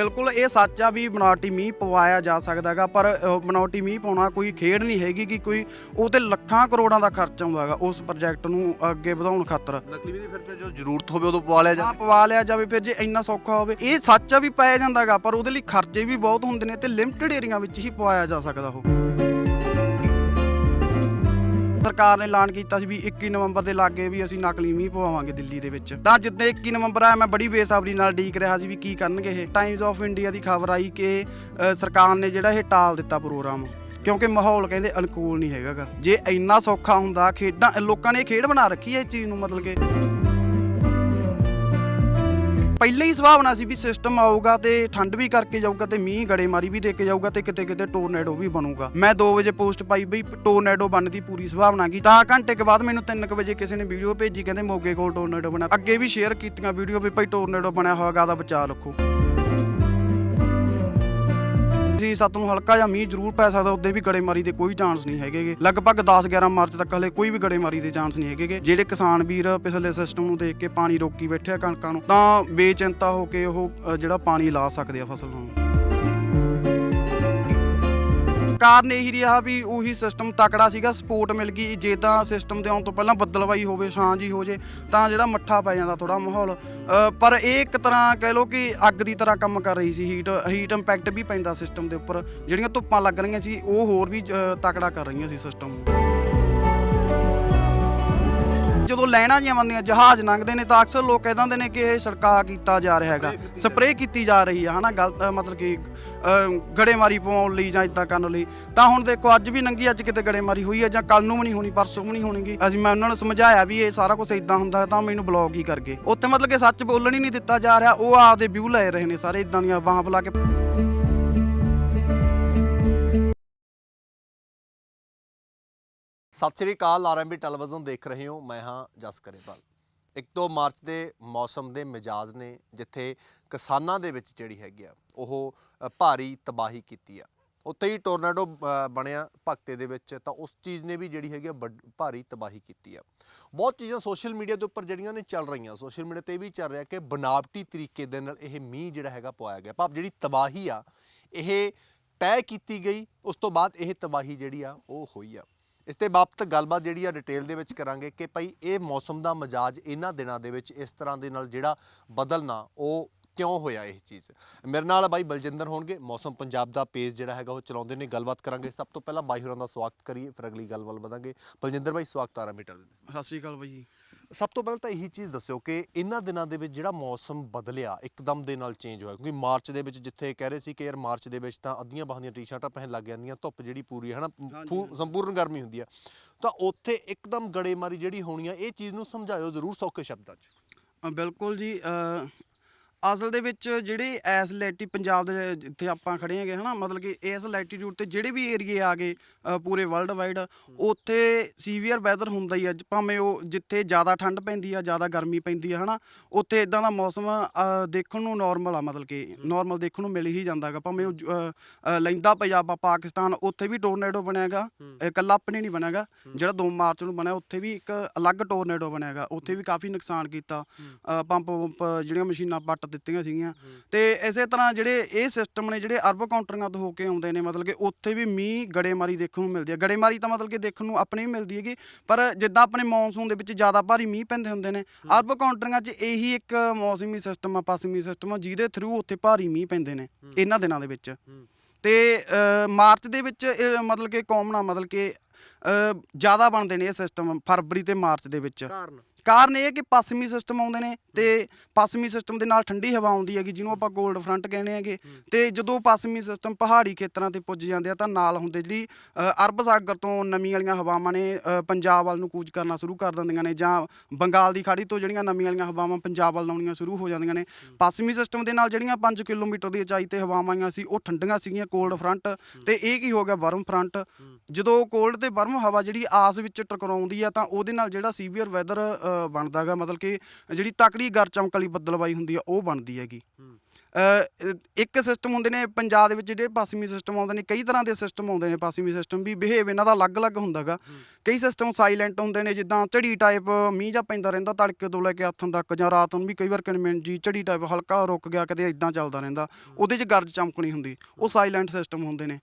ਬਿਲਕੁਲ ਇਹ ਸੱਚ ਆ ਵੀ ਬਨਾਵਟੀ ਮੀਂਹ ਪਵਾਇਆ ਜਾ ਸਕਦਾ ਹੈਗਾ ਪਰ ਅ, ਬਨਾਵਟੀ ਮੀਂਹ ਪਾਉਣਾ ਕੋਈ ਖੇਡ ਨਹੀਂ ਹੈਗੀ ਕਿ ਕੋਈ ਉਹ ਤੇ ਲੱਖਾਂ ਕਰੋੜਾਂ ਦਾ ਖਰਚ ਆਉਂਦਾ ਹੈਗਾ ਉਸ ਪ੍ਰੋਜੈਕਟ ਨੂੰ ਅੱਗੇ ਵਧਾਉਣ ਖਾਤਰ। ਨਕਲੀ ਵੀ ਫਿਰ ਤੇ ਜੋ ਜ਼ਰੂਰਤ ਹੋਵੇ ਉਦੋਂ ਪਵਾ ਲਿਆ ਜਾਵੇ। ਪਵਾ ਲਿਆ ਜਾਵੇ ਫਿਰ ਜੇ ਇੰਨਾ ਸੌਖਾ ਹੋਵੇ। ਇਹ ਸੱਚ ਆ ਵੀ ਪਾਇਆ ਜਾਂਦਾਗਾ ਪਰ ਉਹਦੇ ਲਈ ਖਰਚੇ ਵੀ ਬਹੁਤ ਹੁੰਦੇ ਨੇ ਤੇ ਲਿਮਟਿਡ ਏਰੀਆ ਵਿੱਚ ਹੀ ਪਵਾਇਆ ਜਾ ਸਕਦਾ ਉਹ। ਸਰਕਾਰ ਨੇ ਐਲਾਨ ਕੀਤਾ ਸੀ ਵੀ 21 ਨਵੰਬਰ ਦੇ ਲਾਗੇ ਵੀ ਅਸੀਂ ਨਕਲੀ ਮੀਂਹ ਪਵਾਵਾਂਗੇ ਦਿੱਲੀ ਦੇ ਵਿੱਚ। ਤਾਂ ਜਿੱਦਾਂ 21 ਨਵੰਬਰ ਆਇਆ, ਮੈਂ ਬੜੀ ਬੇਸਬਰੀ ਨਾਲ ਡੀਕ ਰਿਹਾ ਸੀ ਵੀ ਕੀ ਕਰਨਗੇ ਇਹ। ਟਾਈਮਜ਼ ਆਫ ਇੰਡੀਆ ਦੀ ਖਬਰ ਆਈ ਕਿ ਸਰਕਾਰ ਨੇ ਜਿਹੜਾ ਇਹ ਟਾਲ ਦਿੱਤਾ ਪ੍ਰੋਗਰਾਮ, ਕਿਉਂਕਿ ਮਾਹੌਲ ਕਹਿੰਦੇ ਅਨੁਕੂਲ ਨਹੀਂ ਹੈਗਾ ਗਾ। ਜੇ ਇੰਨਾ ਸੌਖਾ ਹੁੰਦਾ, ਖੇਡਾਂ, ਲੋਕਾਂ ਨੇ ਖੇਡ ਬਣਾ ਰੱਖੀ ਹੈ ਇਸ ਚੀਜ਼ ਨੂੰ ਮਤਲਬ ਕਿ। ਪਹਿਲੇ ਹੀ ਸੁਭਾਵਨਾ ਸੀ ਵੀ ਸਿਸਟਮ ਆਊਗਾ ਤੇ ਠੰਡ ਵੀ ਕਰਕੇ ਜਾਊਗਾ ਤੇ ਮੀਂਹ ਗੜੇਮਾਰੀ ਵੀ ਦੇ ਕੇ ਜਾਊਗਾ ਤੇ ਕਿਤੇ ਕਿਤੇ ਟੋਰਨੇਡੋ ਵੀ ਬਣੂਗਾ। ਮੈਂ 2 ਵਜੇ ਪੋਸਟ ਪਾਈ ਬਈ ਟੋਰਨੇਡੋ ਬਣਨ ਦੀ ਪੂਰੀ ਸੁਭਾਵਨਾ ਕੀ ਤਾਂ ਘੰਟੇ ਕੇ ਬਾਅਦ ਮੈਨੂੰ 3 ਵਜੇ ਕਿਸੇ ਨੇ ਵੀਡੀਓ ਭੇਜੀ, ਕਹਿੰਦੇ ਮੋਗੇ ਕੋਲ ਟੋਰਨੇਡੋ ਬਣਾ। ਅੱਗੇ ਵੀ ਸ਼ੇਅਰ ਕੀਤੀਆਂ ਵੀਡੀਓ ਵੀ ਭਾਈ ਟੋਰਨੇਡੋ ਬਣਿਆ ਹੋਏਗਾ ਦਾ ਬਚਾ ਰੱਖੋ। ਜੀ ਸੱਤ ਨੂੰ ਹਲਕਾ ਜਾਂ ਮੀਂਹ ਜ਼ਰੂਰ ਪੈ ਸਕਦਾ, ਉੱਦੇ ਵੀ ਗੜੇਮਾਰੀ ਦੇ ਕੋਈ ਚਾਂਸ ਨਹੀਂ ਹੈਗੇਗੇ ਲਗਭਗ 10 11 ਮਾਰਚ ਤੱਕ ਹਲੇ ਕੋਈ ਵੀ ਗੜੇਮਾਰੀ ਦੇ ਚਾਂਸ ਨਹੀਂ ਹੈਗੇਗੇ ਜਿਹੜੇ ਕਿਸਾਨ ਵੀਰ ਪਿਛਲੇ ਸਿਸਟਮ ਨੂੰ ਦੇਖ ਕੇ ਪਾਣੀ ਰੋਕੀ ਬੈਠੇ ਆ ਕਣਕਾਂ ਨੂੰ, ਤਾਂ ਬੇਚਿੰਤਾ ਹੋ ਕੇ ਉਹ ਜਿਹੜਾ ਪਾਣੀ ਲਾ ਸਕਦੇ ਆ ਫਸਲ ਨੂੰ। ਕਾਰਨ ਇਹੀ ਰਿਹਾ ਵੀ ਉਹੀ ਸਿਸਟਮ ਤਕੜਾ ਸੀਗਾ ਸਪੋਰਟ ਮਿਲ ਗਈ ਜੇ ਤਾਂ ਸਿਸਟਮ ਦੇ ਆਉਣ ਤੋਂ ਪਹਿਲਾਂ ਬੱਦਲਵਾਈ ਹੋਵੇ ਛਾਂ ਜੀ ਹੋ ਜੇ ਤਾਂ ਜਿਹੜਾ ਮੱਠਾ ਪੈ ਜਾਂਦਾ ਥੋੜਾ ਮਾਹੌਲ। ਪਰ ਇਹ ਇੱਕ ਤਰ੍ਹਾਂ ਕਹਿ ਲਓ ਕਿ ਅੱਗ ਦੀ ਤਰ੍ਹਾਂ ਕੰਮ ਕਰ ਰਹੀ ਸੀ ਹੀਟ ਹੀਟ ਇੰਪੈਕਟ ਵੀ ਪੈਂਦਾ ਸਿਸਟਮ ਦੇ ਉੱਪਰ ਜਿਹੜੀਆਂ ਧੁੱਪਾਂ ਲੱਗ ਰਹੀਆਂ ਸੀ ਉਹ ਹੋਰ ਵੀ ਅ, ਤਕੜਾ ਕਰ ਰਹੀਆਂ ਸੀ ਸਿਸਟਮ ਨੂੰ ਜਦੋਂ ਲੈਣਾ ਜੀਆਂ ਬੰਦੀਆਂ ਜਹਾਜ਼ ਲੰਘਦੇ ਨੇ ਤਾਂ ਅਕਸਰ ਲੋਕ ਕਹਿ ਦਿੰਦੇ ਨੇ ਕਿ ਇਹ ਛੜਕਾ ਕੀਤਾ ਜਾ ਰਿਹਾ ਹੈਗਾ। ਸਪਰੇਅ ਕੀਤੀ ਜਾ ਰਹੀ ਹੈ ਹਨਾ? ਗਲਤ ਮਤਲਬ ਕਿ ਗੜੇਮਾਰੀ ਪਵਾਉਣ ਲਈ ਜਾਂ ਇਦਾਂ ਕਰਨ ਲਈ। ਤਾਂ ਹੁਣ ਦੇਖੋ ਅੱਜ ਵੀ ਨੰਗੀ ਅੱਜ ਕਿਤੇ ਗੜੇਮਾਰੀ ਹੋਈ ਹੈ ਜਾਂ ਕੱਲ ਨੂੰ ਵੀ ਨਹੀਂ ਹੋਣੀ ਪਰਸੋਂ ਵੀ ਨਹੀਂ ਹੋਣੀਗੀ। ਅਸੀਂ ਮੈਂ ਉਹਨਾਂ ਨੂੰ ਸਮਝਾਇਆ ਵੀ ਇਹ ਸਾਰਾ ਕੁਝ ਇਦਾਂ ਹੁੰਦਾ ਤਾਂ ਮੈਨੂੰ ਬਲੌਗ ਹੀ ਕਰ ਗਏ। ਉੱਥੇ ਮਤਲਬ ਕਿ ਸੱਚ ਬੋਲਣ ਹੀ ਨਹੀਂ ਦਿੱਤਾ ਜਾ ਰਿਹਾ ਉਹ ਆਪਦੇ ਵਿਊ ਲੈ ਰਹੇ ਨੇ ਸਾਰੇ ਇਦਾਂ ਦੀਆਂ ਬਾਹਾਂ ਬੁਲਾ ਕੇ। ਸਤਿ ਸ਼੍ਰੀ ਅਕਾਲ ਆਰਐਮਬੀ ਟੈਲੀਵਿਜ਼ਨ ਦੇਖ ਰਹੇ ਹੋ। ਮੈਂ ਹਾਂ ਜਸ ਕਰੇਵਾਲ। 1 ਮਾਰਚ ਦੇ ਮੌਸਮ ਦੇ ਮਿਜਾਜ਼ ਨੇ, ਜਿੱਥੇ ਕਿਸਾਨਾਂ ਦੇ ਵਿੱਚ ਜਿਹੜੀ ਹੈਗੀ ਆ, ਉਹ ਭਾਰੀ ਤਬਾਹੀ ਕੀਤੀ ਆ। ਉੱਥੇ ਹੀ ਟੋਰਨੇਡੋ ਬਣਿਆ ਭਗਤੇ ਦੇ ਵਿੱਚ, ਤਾਂ ਉਸ ਚੀਜ਼ ਨੇ ਵੀ ਜਿਹੜੀ ਹੈਗੀ ਆ, ਵੱਡ- ਭਾਰੀ ਤਬਾਹੀ ਕੀਤੀ ਆ। ਬਹੁਤ ਚੀਜ਼ਾਂ ਸੋਸ਼ਲ ਮੀਡੀਆ ਦੇ ਉੱਪਰ ਜਿਹੜੀਆਂ ਨੇ ਚੱਲ ਰਹੀਆਂ। ਸੋਸ਼ਲ ਮੀਡੀਆ ਤੇ ਇਹ ਵੀ ਚੱਲ ਰਿਹਾ ਕਿ ਬਨਾਵਟੀ ਤਰੀਕੇ ਦੇ ਨਾਲ ਇਹ ਮੀਂਹ ਜਿਹੜਾ ਹੈਗਾ ਪਵਾਇਆ ਗਿਆ। ਭਾਵ ਜਿਹੜੀ ਤਬਾਹੀ ਆ, ਇਹ ਤੈਅ ਕੀਤੀ ਗਈ, ਉਸ ਤੋਂ ਬਾਅਦ ਇਹ ਤਬਾਹੀ ਜਿਹੜੀ ਆ, ਉਹ ਹੋਈ ਆ। ਇਸ ਤੇ ਬਾਬਤ ਗੱਲਬਾਤ ਜਿਹੜੀ ਆ ਡਿਟੇਲ ਦੇ ਵਿੱਚ ਕਰਾਂਗੇ ਕਿ ਭਾਈ ਇਹ ਮੌਸਮ ਦਾ ਮਜਾਜ ਇਹਨਾਂ ਦਿਨਾਂ ਦੇ ਵਿੱਚ ਇਸ ਤਰ੍ਹਾਂ ਦੇ ਨਾਲ ਜਿਹੜਾ ਬਦਲਣਾ, ਉਹ ਕਿਉਂ ਹੋਇਆ ਇਹ ਚੀਜ਼? ਮੇਰੇ ਨਾਲ ਬਾਈ ਬਲਜਿੰਦਰ ਹੋਣਗੇ, ਮੌਸਮ ਪੰਜਾਬ ਦਾ ਪੇਜ ਜਿਹੜਾ ਹੈਗਾ ਉਹ ਚਲਾਉਂਦੇ ਨੇ, ਗੱਲਬਾਤ ਕਰਾਂਗੇ। ਸਭ ਤੋਂ ਪਹਿਲਾਂ ਬਾਈ ਹੋਰਾਂ ਦਾ ਸਵਾਗਤ ਕਰੀਏ, ਫਿਰ ਅਗਲੀ ਗੱਲ ਵੱਲ ਵਧਾਂਗੇ। ਬਲਜਿੰਦਰ ਬਾਈ, ਸਵਾਗਤ ਆ ਰਹਾ ਸਤਿ ਸ਼੍ਰੀ ਅਕਾਲ ਬਾਈ ਜੀ। ਸਭ ਤੋਂ ਪਹਿਲਾਂ ਤਾਂ ਇਹੀ ਚੀਜ਼ ਦੱਸਿਓ ਕਿ ਇਹਨਾਂ ਦਿਨਾਂ ਦੇ ਵਿੱਚ ਜਿਹੜਾ ਮੌਸਮ ਬਦਲਿਆ ਇੱਕਦਮ ਦੇ ਨਾਲ ਚੇਂਜ ਹੋਇਆ ਕਿਉਂਕਿ ਮਾਰਚ ਦੇ ਵਿੱਚ ਜਿੱਥੇ ਕਹਿ ਰਹੇ ਸੀ ਕਿ ਯਾਰ ਮਾਰਚ ਦੇ ਵਿੱਚ ਤਾਂ ਅੱਧੀਆਂ ਬਾਹਾਂ ਦੀਆਂ ਟੀ-ਸ਼ਰਟਾਂ ਪਹਿਨ ਲੱਗ ਜਾਂਦੀਆਂ ਧੁੱਪ ਜਿਹੜੀ ਪੂਰੀ ਹੈ ਨਾ। ਸੰਪੂਰਨ ਗਰਮੀ ਹੁੰਦੀ ਆ ਤਾਂ ਉੱਥੇ ਇੱਕਦਮ ਗੜੇਮਾਰੀ ਜਿਹੜੀ ਹੋਣੀ ਆ ਇਹ ਚੀਜ਼ ਨੂੰ ਸਮਝਾਇਓ ਜ਼ਰੂਰ ਸੌਖੇ ਸ਼ਬਦਾਂ 'ਚ ਬਿਲਕੁਲ ਜੀ ਅਸਲ ਦੇ ਵਿੱਚ ਜਿਹੜੇ ਐਸ ਲੈਟੀ ਪੰਜਾਬ ਦੇ ਜਿੱਥੇ ਆਪਾਂ ਖੜੇ ਹੈਗੇ ਹਨਾ ਮਤਲਬ ਕਿ ਇਸ ਲੈਟੀਟਿਊਡ ਤੇ ਜਿਹੜੇ ਵੀ ਏਰੀਏ ਆ ਗਏ ਅ, ਪੂਰੇ ਵਰਲਡ ਵਾਈਡ ਉੱਥੇ ਸੀਵੀਅਰ ਵੈਦਰ ਹੁੰਦਾ ਹੀ ਆ ਜ- ਭਾਵੇਂ ਉਹ ਜਿੱਥੇ ਜ਼ਿਆਦਾ ਠੰਡ ਪੈਂਦੀ ਆ ਜ਼ਿਆਦਾ ਗਰਮੀ ਪੈਂਦੀ ਆ ਹਨਾ ਉੱਥੇ ਇਦਾਂ ਦਾ ਮੌਸਮ ਅ, ਦੇਖਣ ਨੂੰ ਨਾਰਮਲ ਆ ਮਤਲਬ ਕਿ ਨਾਰਮਲ ਦੇਖਣ ਨੂੰ ਮਿਲ ਹੀ ਜਾਂਦਾ ਹੈਗਾ ਭਾਵੇਂ ਉਹ ਜ- ਅ, ਅ, ਲੈਂਦਾ ਪੰਜਾਬ ਆ ਪਾਕਿਸਤਾਨ ਉੱਥੇ ਵੀ ਟੋਰਨੇਡੋ ਬਣਿਆਗਾ ਇਕੱਲਾ ਆਪਣੇ ਨਹੀਂ ਬਣਿਆਗਾ ਜਿਹੜਾ 2 ਮਾਰਚ ਨੂੰ ਬਣਿਆ ਉੱਥੇ ਵੀ ਇੱਕ ਅਲੱਗ ਟੋਰਨੇਡੋ ਬਣਿਆਗਾ ਉੱਥੇ ਵੀ ਕਾਫੀ ਨੁਕਸਾਨ ਕੀਤਾ ਅ, ਪੰਪ ਪੰਪ ਜਿਹੜੀਆਂ ਮਸ਼ੀਨਾਂ ਪੱਟ ਦਿੱਤੀਆਂ ਸੀਗੀਆਂ। ਤੇ ਇਸੇ ਤਰ੍ਹਾਂ ਜਿਹੜੇ ਇਹ ਸਿਸਟਮ ਨੇ ਜਿਹੜੇ ਅਰਬ ਕਾਉਂਟਰੀਆਂ ਤੋਂ ਹੋ ਕੇ ਆਉਂਦੇ ਨੇ ਮਤਲਬ ਕਿ ਉੱਥੇ ਵੀ ਮੀਂਹ ਗੜੇਮਾਰੀ ਦੇਖਣ ਨੂੰ ਮਿਲਦੀ ਹੈ। ਗੜੇਮਾਰੀ ਤਾਂ ਮਤਲਬ ਕਿ ਦੇਖਣ ਨੂੰ ਆਪਣੇ ਵੀ ਮਿਲਦੀ ਹੈਗੀ ਪਰ ਜਿੱਦਾਂ ਆਪਣੇ ਮੌਨਸੂਨ ਦੇ ਵਿੱਚ ਜ਼ਿਆਦਾ ਭਾਰੀ ਮੀਂਹ ਪੈਂਦੇ ਹੁੰਦੇ ਨੇ ਅਰਬ ਕਾਉਂਟਰੀਆਂ 'ਚ ਇਹੀ ਇੱਕ ਮੌਸਮੀ ਸਿਸਟਮ ਆ ਪੱਛਮੀ ਸਿਸਟਮ ਆ ਜਿਹਦੇ ਥਰੂ ਉੱਥੇ ਭਾਰੀ ਮੀਂਹ ਪੈਂਦੇ ਨੇ ਇਹਨਾਂ ਦਿਨਾਂ ਦੇ ਵਿੱਚ। ਤੇ ਮਾਰਚ ਦੇ ਵਿੱਚ ਮਤਲਬ ਕਿ ਕਾਮਨ ਮਤਲਬ ਕਿ ਜ਼ਿਆਦਾ ਬਣਦੇ ਨੇ ਇਹ ਸਿਸਟਮ ਫਰਵਰੀ ਤੇ ਮਾਰਚ ਦੇ ਵਿੱਚ। ਕਾਰਨ? ਕਾਰਨ ਇਹ ਹੈ ਕਿ ਪੱਛਮੀ ਸਿਸਟਮ ਆਉਂਦੇ ਨੇ ਤੇ ਪੱਛਮੀ ਸਿਸਟਮ ਦੇ ਨਾਲ ਠੰਡੀ ਹਵਾ ਆਉਂਦੀ ਹੈਗੀ ਜਿਹਨੂੰ ਆਪਾਂ ਕੋਲਡ ਫਰੰਟ ਕਹਿੰਦੇ ਹੈਗੇ। ਤੇ ਜਦੋਂ ਪੱਛਮੀ ਸਿਸਟਮ ਪਹਾੜੀ ਖੇਤਰਾਂ ਤੇ ਪੁੱਜ ਜਾਂਦੇ ਆ ਤਾਂ ਨਾਲ ਹੁੰਦੇ ਜਿਹੜੀ ਅਰਬ ਸਾਗਰ ਤੋਂ ਨਮੀ ਵਾਲੀਆਂ ਹਵਾਵਾਂ ਨੇ ਪੰਜਾਬ ਵੱਲ ਨੂੰ ਕੂਚ ਕਰਨਾ ਸ਼ੁਰੂ ਕਰ ਦਿੰਦੀਆਂ ਨੇ ਜਾਂ ਬੰਗਾਲ ਦੀ ਖਾੜੀ ਤੋਂ ਜਿਹੜੀਆਂ ਨਮੀ ਵਾਲੀਆਂ ਹਵਾਵਾਂ ਪੰਜਾਬ ਵੱਲ ਆਉਣੀਆਂ ਸ਼ੁਰੂ ਹੋ ਜਾਂਦੀਆਂ ਨੇ। ਪੱਛਮੀ ਸਿਸਟਮ ਦੇ ਨਾਲ ਜਿਹੜੀਆਂ 5 ਕਿਲੋਮੀਟਰ ਦੀ ਉਚਾਈ ਤੇ ਹਵਾਵਾਂ ਆਈਆਂ ਸੀ ਉਹ ਠੰਡੀਆਂ ਸੀਗੀਆਂ ਕੋਲਡ ਫਰੰਟ ਤੇ ਇਹ ਕੀ ਹੋ ਗਿਆ ਵਰਮ ਫਰੰਟ ਜਦੋਂ ਕੋਲਡ ਤੇ ਵਰਮ ਹਵਾ ਜਿਹੜੀ ਆਸ ਵਿੱਚ ਟਕਰਾਉਂਦੀ ਆ ਤਾਂ ਉਹਦੇ ਨਾਲ ਜਿਹੜਾ ਸੀਵੀਅਰ ਵੈਦਰ ਬਣਦਾਗਾ ਮਤਲਬ ਕਿ ਜਿਹੜੀ ਤਕੜੀ ਗਰ ਚਮਕ ਵਾਲੀ ਬੱਦਲਬਾਈ ਹੁੰਦੀ ਆ ਉਹ ਬਣਦੀ ਹੈਗੀ। ਇੱਕ ਸਿਸਟਮ ਹੁੰਦੇ ਨੇ ਪੰਜਾਬ ਦੇ ਵਿੱਚ ਜਿਹੜੇ ਪੱਛਮੀ ਸਿਸਟਮ ਆਉਂਦੇ ਨੇ ਕਈ ਤਰ੍ਹਾਂ ਦੇ ਸਿਸਟਮ ਆਉਂਦੇ ਨੇ ਪੱਛਮੀ ਸਿਸਟਮ ਵੀ। ਬਿਹੇਵ ਇਹਨਾਂ ਦਾ ਅਲੱਗ-ਅਲੱਗ ਹੁੰਦਾਗਾ ਕਈ ਸਿਸਟਮ ਸਾਇਲੈਂਟ ਹੁੰਦੇ ਨੇ ਜਿੱਦਾਂ ਝੜੀ ਟਾਈਪ ਮੀਂਹ ਜਾਂ ਪੈਂਦਾ ਰਹਿੰਦਾ ਤੜਕੇ ਤੋਂ ਲੈ ਕੇ ਹੱਥਾਂ ਤੱਕ ਜਾਂ ਰਾਤ ਨੂੰ ਵੀ ਕਈ ਵਾਰ ਕਿਣਮਿਣ ਜੀ ਝੜੀ ਟਾਈਪ ਹਲਕਾ ਰੁਕ ਗਿਆ ਕਦੇ ਇਦਾਂ ਚੱਲਦਾ ਰਹਿੰਦਾ। ਉਹਦੇ 'ਚ ਗਰਜ ਚਮਕਣੀ ਹੁੰਦੀ। ਉਹ ਸਾਇਲੈਂਟ ਸਿਸਟਮ ਹੁੰਦੇ ਨੇ।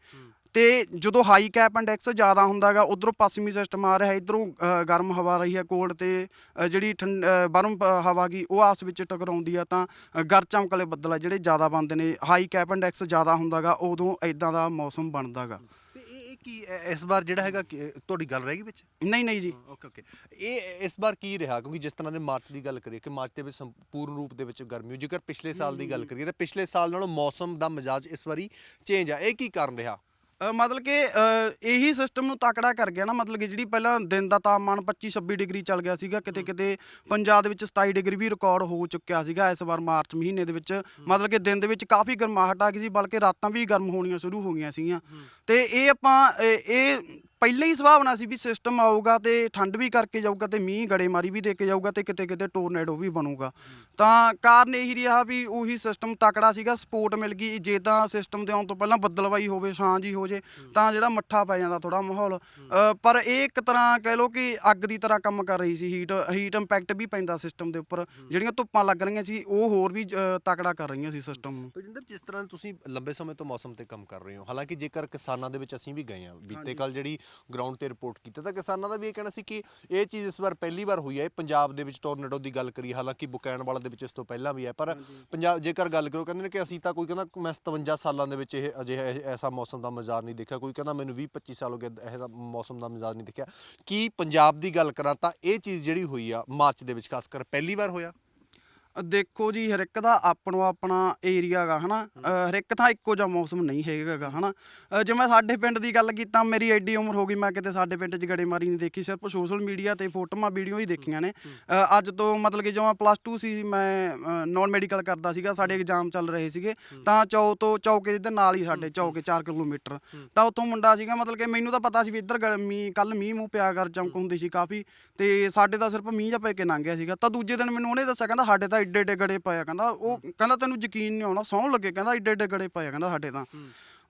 ਤੇ ਜਦੋਂ ਹਾਈ ਕੈਪ ਇੰਡੈਕਸ ਜ਼ਿਆਦਾ ਹੁੰਦਾਗਾ ਉਧਰੋਂ ਪੱਛਮੀ ਸਿਸਟਮ ਆ ਰਿਹਾ ਇਧਰੋਂ ਗਰਮ ਹਵਾ ਰਹੀ ਹੈ ਕੋਲਡ ਤੇ ਜਿਹੜੀ ਠੰਡ ਬਰਮ ਹਵਾ ਗੀ ਉਹ ਆਪਸ ਵਿੱਚ ਟਕਰਾਉਂਦੀ ਆ ਤਾਂ ਗਰ ਚਮਕਲੇ ਬੱਦਲ ਆ ਜਿਹੜੇ ਜ਼ਿਆਦਾ ਬਣਦੇ ਨੇ। ਹਾਈ ਕੈਪ ਇੰਡੈਕਸ ਜ਼ਿਆਦਾ ਹੁੰਦਾਗਾ ਉਦੋਂ ਇਦਾਂ ਦਾ ਮੌਸਮ ਬਣਦਾਗਾ ਕੀ ਇਸ ਵਾਰ ਜਿਹੜਾ ਹੈਗਾ ਤੁਹਾਡੀ ਗੱਲ ਰਹਿ ਗਈ ਵਿੱਚ? ਨਹੀਂ ਨਹੀਂ ਜੀ। Okay okay. ਇਹ ਇਸ ਵਾਰ ਕੀ ਰਿਹਾ? ਕਿਉਂਕਿ ਜਿਸ ਤਰ੍ਹਾਂ ਦੇ ਮਾਰਚ ਦੀ ਗੱਲ ਕਰੀਏ ਕਿ ਮਾਰਚ ਦੇ ਵਿੱਚ ਸੰਪੂਰਨ ਰੂਪ ਦੇ ਵਿੱਚ ਗਰਮੀ ਜੇਕਰ ਪਿਛਲੇ ਸਾਲ ਦੀ ਗੱਲ ਕਰੀਏ ਤਾਂ ਪਿਛਲੇ ਸਾਲ ਨਾਲੋਂ ਮੌਸਮ ਦਾ ਮਿਜਾਜ ਇਸ ਵਾਰੀ ਚੇਂਜ ਆ। ਇਹ ਕੀ ਕਾਰਨ ਰਿਹਾ? ਅ, ਮਤਲਬ ਕਿ ਅ, ਇਹੀ ਸਿਸਟਮ ਨੂੰ ਤਕੜਾ ਕਰ ਗਿਆ ਨਾ ਮਤਲਬ ਕਿ ਜਿਹੜੀ ਪਹਿਲਾਂ ਦਿਨ ਦਾ ਤਾਪਮਾਨ 25 26 ਡਿਗਰੀ ਚੱਲ ਗਿਆ ਸੀਗਾ ਕਿਤੇ ਕਿਤੇ ਪੰਜਾਬ ਦੇ ਵਿੱਚ 27 ਡਿਗਰੀ ਵੀ ਰਿਕਾਰਡ ਹੋ ਚੁੱਕਿਆ ਸੀਗਾ ਇਸ ਵਾਰ ਮਾਰਚ ਮਹੀਨੇ ਦੇ ਵਿੱਚ। ਮਤਲਬ ਕਿ ਦਿਨ ਦੇ ਵਿੱਚ ਕਾਫੀ ਗਰਮਾਹਟ ਆ ਗਈ ਸੀ ਬਲਕਿ ਰਾਤਾਂ ਵੀ ਗਰਮ ਹੋਣੀਆਂ ਸ਼ੁਰੂ ਹੋ ਗਈਆਂ ਸੀਗੀਆਂ। ਤੇ ਇਹ ਆਪਾਂ ਇਹ- ਇਹ ਪਹਿਲਾਂ ਹੀ ਸੁਭਾਵਨਾ ਸੀ ਵੀ ਸਿਸਟਮ ਆਊਗਾ ਤੇ ਠੰਡ ਵੀ ਕਰਕੇ ਜਾਊਗਾ ਤੇ ਮੀਂਹ ਗੜੇਮਾਰੀ ਵੀ ਦੇ ਕੇ ਜਾਊਗਾ ਤੇ ਕਿਤੇ ਕਿਤੇ ਟੋਰਨੇਡੋ ਵੀ ਬਣੂਗਾ। ਤਾਂ ਕਾਰਨ ਇਹੀ ਰਿਹਾ ਵੀ ਉਹੀ ਸਿਸਟਮ ਤਕੜਾ ਸੀਗਾ ਸਪੋਰਟ ਮਿਲ ਗਈ ਜੇ ਤਾਂ ਸਿਸਟਮ ਦੇ ਆਉਣ ਤੋਂ ਪਹਿਲਾਂ ਬੱਦਲਵਾਈ ਹੋਵੇ ਛਾਂ ਜੀ ਹੋ ਜੇ ਤਾਂ ਜਿਹੜਾ ਮੱਠਾ ਪੈ ਜਾਂਦਾ ਥੋੜਾ ਮਾਹੌਲ। ਪਰ ਇਹ ਇੱਕ ਤਰ੍ਹਾਂ ਕਹਿ ਲਓ ਕਿ ਅੱਗ ਦੀ ਤਰ੍ਹਾਂ ਕੰਮ ਕਰ ਰਹੀ ਸੀ ਹੀਟ ਹੀਟ ਇੰਪੈਕਟ ਵੀ ਪੈਂਦਾ ਸਿਸਟਮ ਦੇ ਉੱਪਰ। ਜਿਹੜੀਆਂ ਧੁੱਪਾਂ ਲੱਗ ਰਹੀਆਂ ਸੀ ਉਹ ਹੋਰ ਵੀ ਤਕੜਾ ਕਰ ਰਹੀਆਂ ਸੀ ਸਿਸਟਮ ਨੂੰ। ਬਲਜਿੰਦਰ ਜਿਸ ਤਰ੍ਹਾਂ ਤੁਸੀਂ ਲੰਬੇ ਸਮੇਂ ਤੋਂ ਮੌਸਮ ਤੇ ਕੰਮ ਕਰ ਰਹੇ ਹੋ ਹਾਲਾਂਕਿ ਜੇਕਰ ਕਿਸਾਨਾਂ ਦੇ ਵਿੱਚ ਅਸੀਂ ਵੀ ਗਏ ਹਾਂ ਬੀਤੇ ਕੱਲ ਜਿਹੜੀ ਗਰਾਊਂਡ ਤੇ ਰਿਪੋਰਟ ਕੀਤੀ ਤਾਂ ਕਿਸਾਨਾਂ ਦਾ ਵੀ ਇਹ ਕਹਿਣਾ ਸੀ ਕਿ ਇਹ ਚੀਜ਼ ਇਸ ਵਾਰ ਪਹਿਲੀ ਵਾਰ ਹੋਈ ਹੈ ਪੰਜਾਬ ਦੇ ਵਿੱਚ ਟੋਰਨੇਡੋ ਦੀ ਗੱਲ ਕਰੀ ਹਾਲਾਂਕਿ ਬੁਕੈਨਵਾਲਾ ਦੇ ਵਿੱਚ ਇਸ ਤੋਂ ਪਹਿਲਾਂ ਵੀ ਹੈ ਪਰ ਪੰਜਾਬ ਜੇਕਰ ਗੱਲ ਕਰੋ ਕਹਿੰਦੇ ਨੇ ਕਿ ਅਸੀਂ ਤਾਂ ਕੋਈ ਕਹਿੰਦਾ ਮੈਂ 57 ਸਾਲਾਂ ਦੇ ਵਿੱਚ ਇਹ ਅਜੇ ਐਸਾ ਮੌਸਮ ਦਾ ਮਜ਼ਾਰ ਨਹੀਂ ਦੇਖਿਆ ਕੋਈ ਕਹਿੰਦਾ ਮੈਨੂੰ 20 25 ਸਾਲ ਹੋ ਗਏ ਇਹ ਮੌਸਮ ਦਾ ਮਜ਼ਾਰ ਨਹੀਂ ਦੇਖਿਆ। ਕੀ ਪੰਜਾਬ ਦੀ ਗੱਲ ਕਰਾਂ ਤਾਂ ਇਹ ਚੀਜ਼ ਜਿਹੜੀ ਹੋਈ ਆ ਮਾਰਚ ਦੇ ਵਿੱਚ ਖਾਸ ਕਰ ਪਹਿਲੀ ਵਾਰ ਹੋਇਆ। ਦੇਖੋ ਜੀ ਹਰ ਇੱਕ ਦਾ ਆਪਣੋ ਆਪਣਾ ਏਰੀਆ ਗਾ ਹਨਾ? ਅ, ਹਰ ਇੱਕ ਥਾਂ ਇੱਕੋ ਜਿਹਾ ਮੌਸਮ ਨਹੀਂ ਹੈਗਾ ਹਨਾ? ਅ, ਜੇ ਮੈਂ ਸਾਡੇ ਪਿੰਡ ਦੀ ਗੱਲ ਕੀਤਾ ਮੇਰੀ ਐਡੀ ਉਮਰ ਹੋ ਗਈ ਮੈਂ ਕਿਤੇ ਸਾਡੇ ਪਿੰਡ 'ਚ ਗੜੇਮਾਰੀ ਨਹੀਂ ਦੇਖੀ ਸਿਰਫ ਸੋਸ਼ਲ ਮੀਡੀਆ ਤੇ ਫੋਟੋਆਂ ਵੀਡੀਓ ਹੀ ਦੇਖੀਆਂ ਨੇ। ਅੱਜ ਤੋਂ ਮਤਲਬ ਕਿ ਜਦੋਂ ਮੈਂ ਪਲੱਸ 2 ਸੀ ਮੈਂ ਨਾਨ ਮੈਡੀਕਲ ਕਰਦਾ ਸੀਗਾ ਸਾਡੇ ਐਗਜ਼ਾਮ ਚੱਲ ਰਹੇ ਸੀਗੇ ਤਾਂ ਚੌ ਤੋਂ ਚੌਕੇ ਦੇ ਨਾਲ ਹੀ ਸਾਡੇ ਚੌਕੇ 4 ਕਿਲੋਮੀਟਰ। ਤਾਂ ਉੱਥੋਂ ਮੁੰਡਾ ਸੀਗਾ ਮਤਲਬ ਕਿ ਮੈਨੂੰ ਤਾਂ ਪਤਾ ਸੀ ਵੀ ਇੱਧਰ ਗਰਮੀ ਕੱਲ ਮੀਂਹ ਮੂੰਹ ਪਿਆ ਕਰ ਚਮਕ ਹੁੰਦੀ ਸੀ ਕਾਫੀ ਤੇ ਸਾਡੇ ਤਾਂ ਸਿਰਫ ਮੀਂਹ ਜਿਹਾ ਪੈ ਕੇ ਲੰਘ ਗਿਆ ਸੀਗਾ। ਤਾਂ ਦੂਜੇ ਦਿਨ ਮੈਨੂੰ ਉਹਨੇ ਦੱਸਿਆ ਕਹਿੰਦਾ ਸਾਡੇ ਤਾਂ ਏਡੇ ਏਡੇ ਗੜੇ ਪਏ ਆ ਕਹਿੰਦਾ ਉਹ ਕਹਿੰਦਾ ਤੈਨੂੰ ਯਕੀਨ ਨਹੀਂ ਆਉਣਾ ਸੌਣ ਲੱਗੇ ਕਹਿੰਦਾ ਏਡੇ ਏਡੇ ਗੜੇ ਪਏ ਆ ਕਹਿੰਦਾ ਸਾਡੇ ਤਾਂ।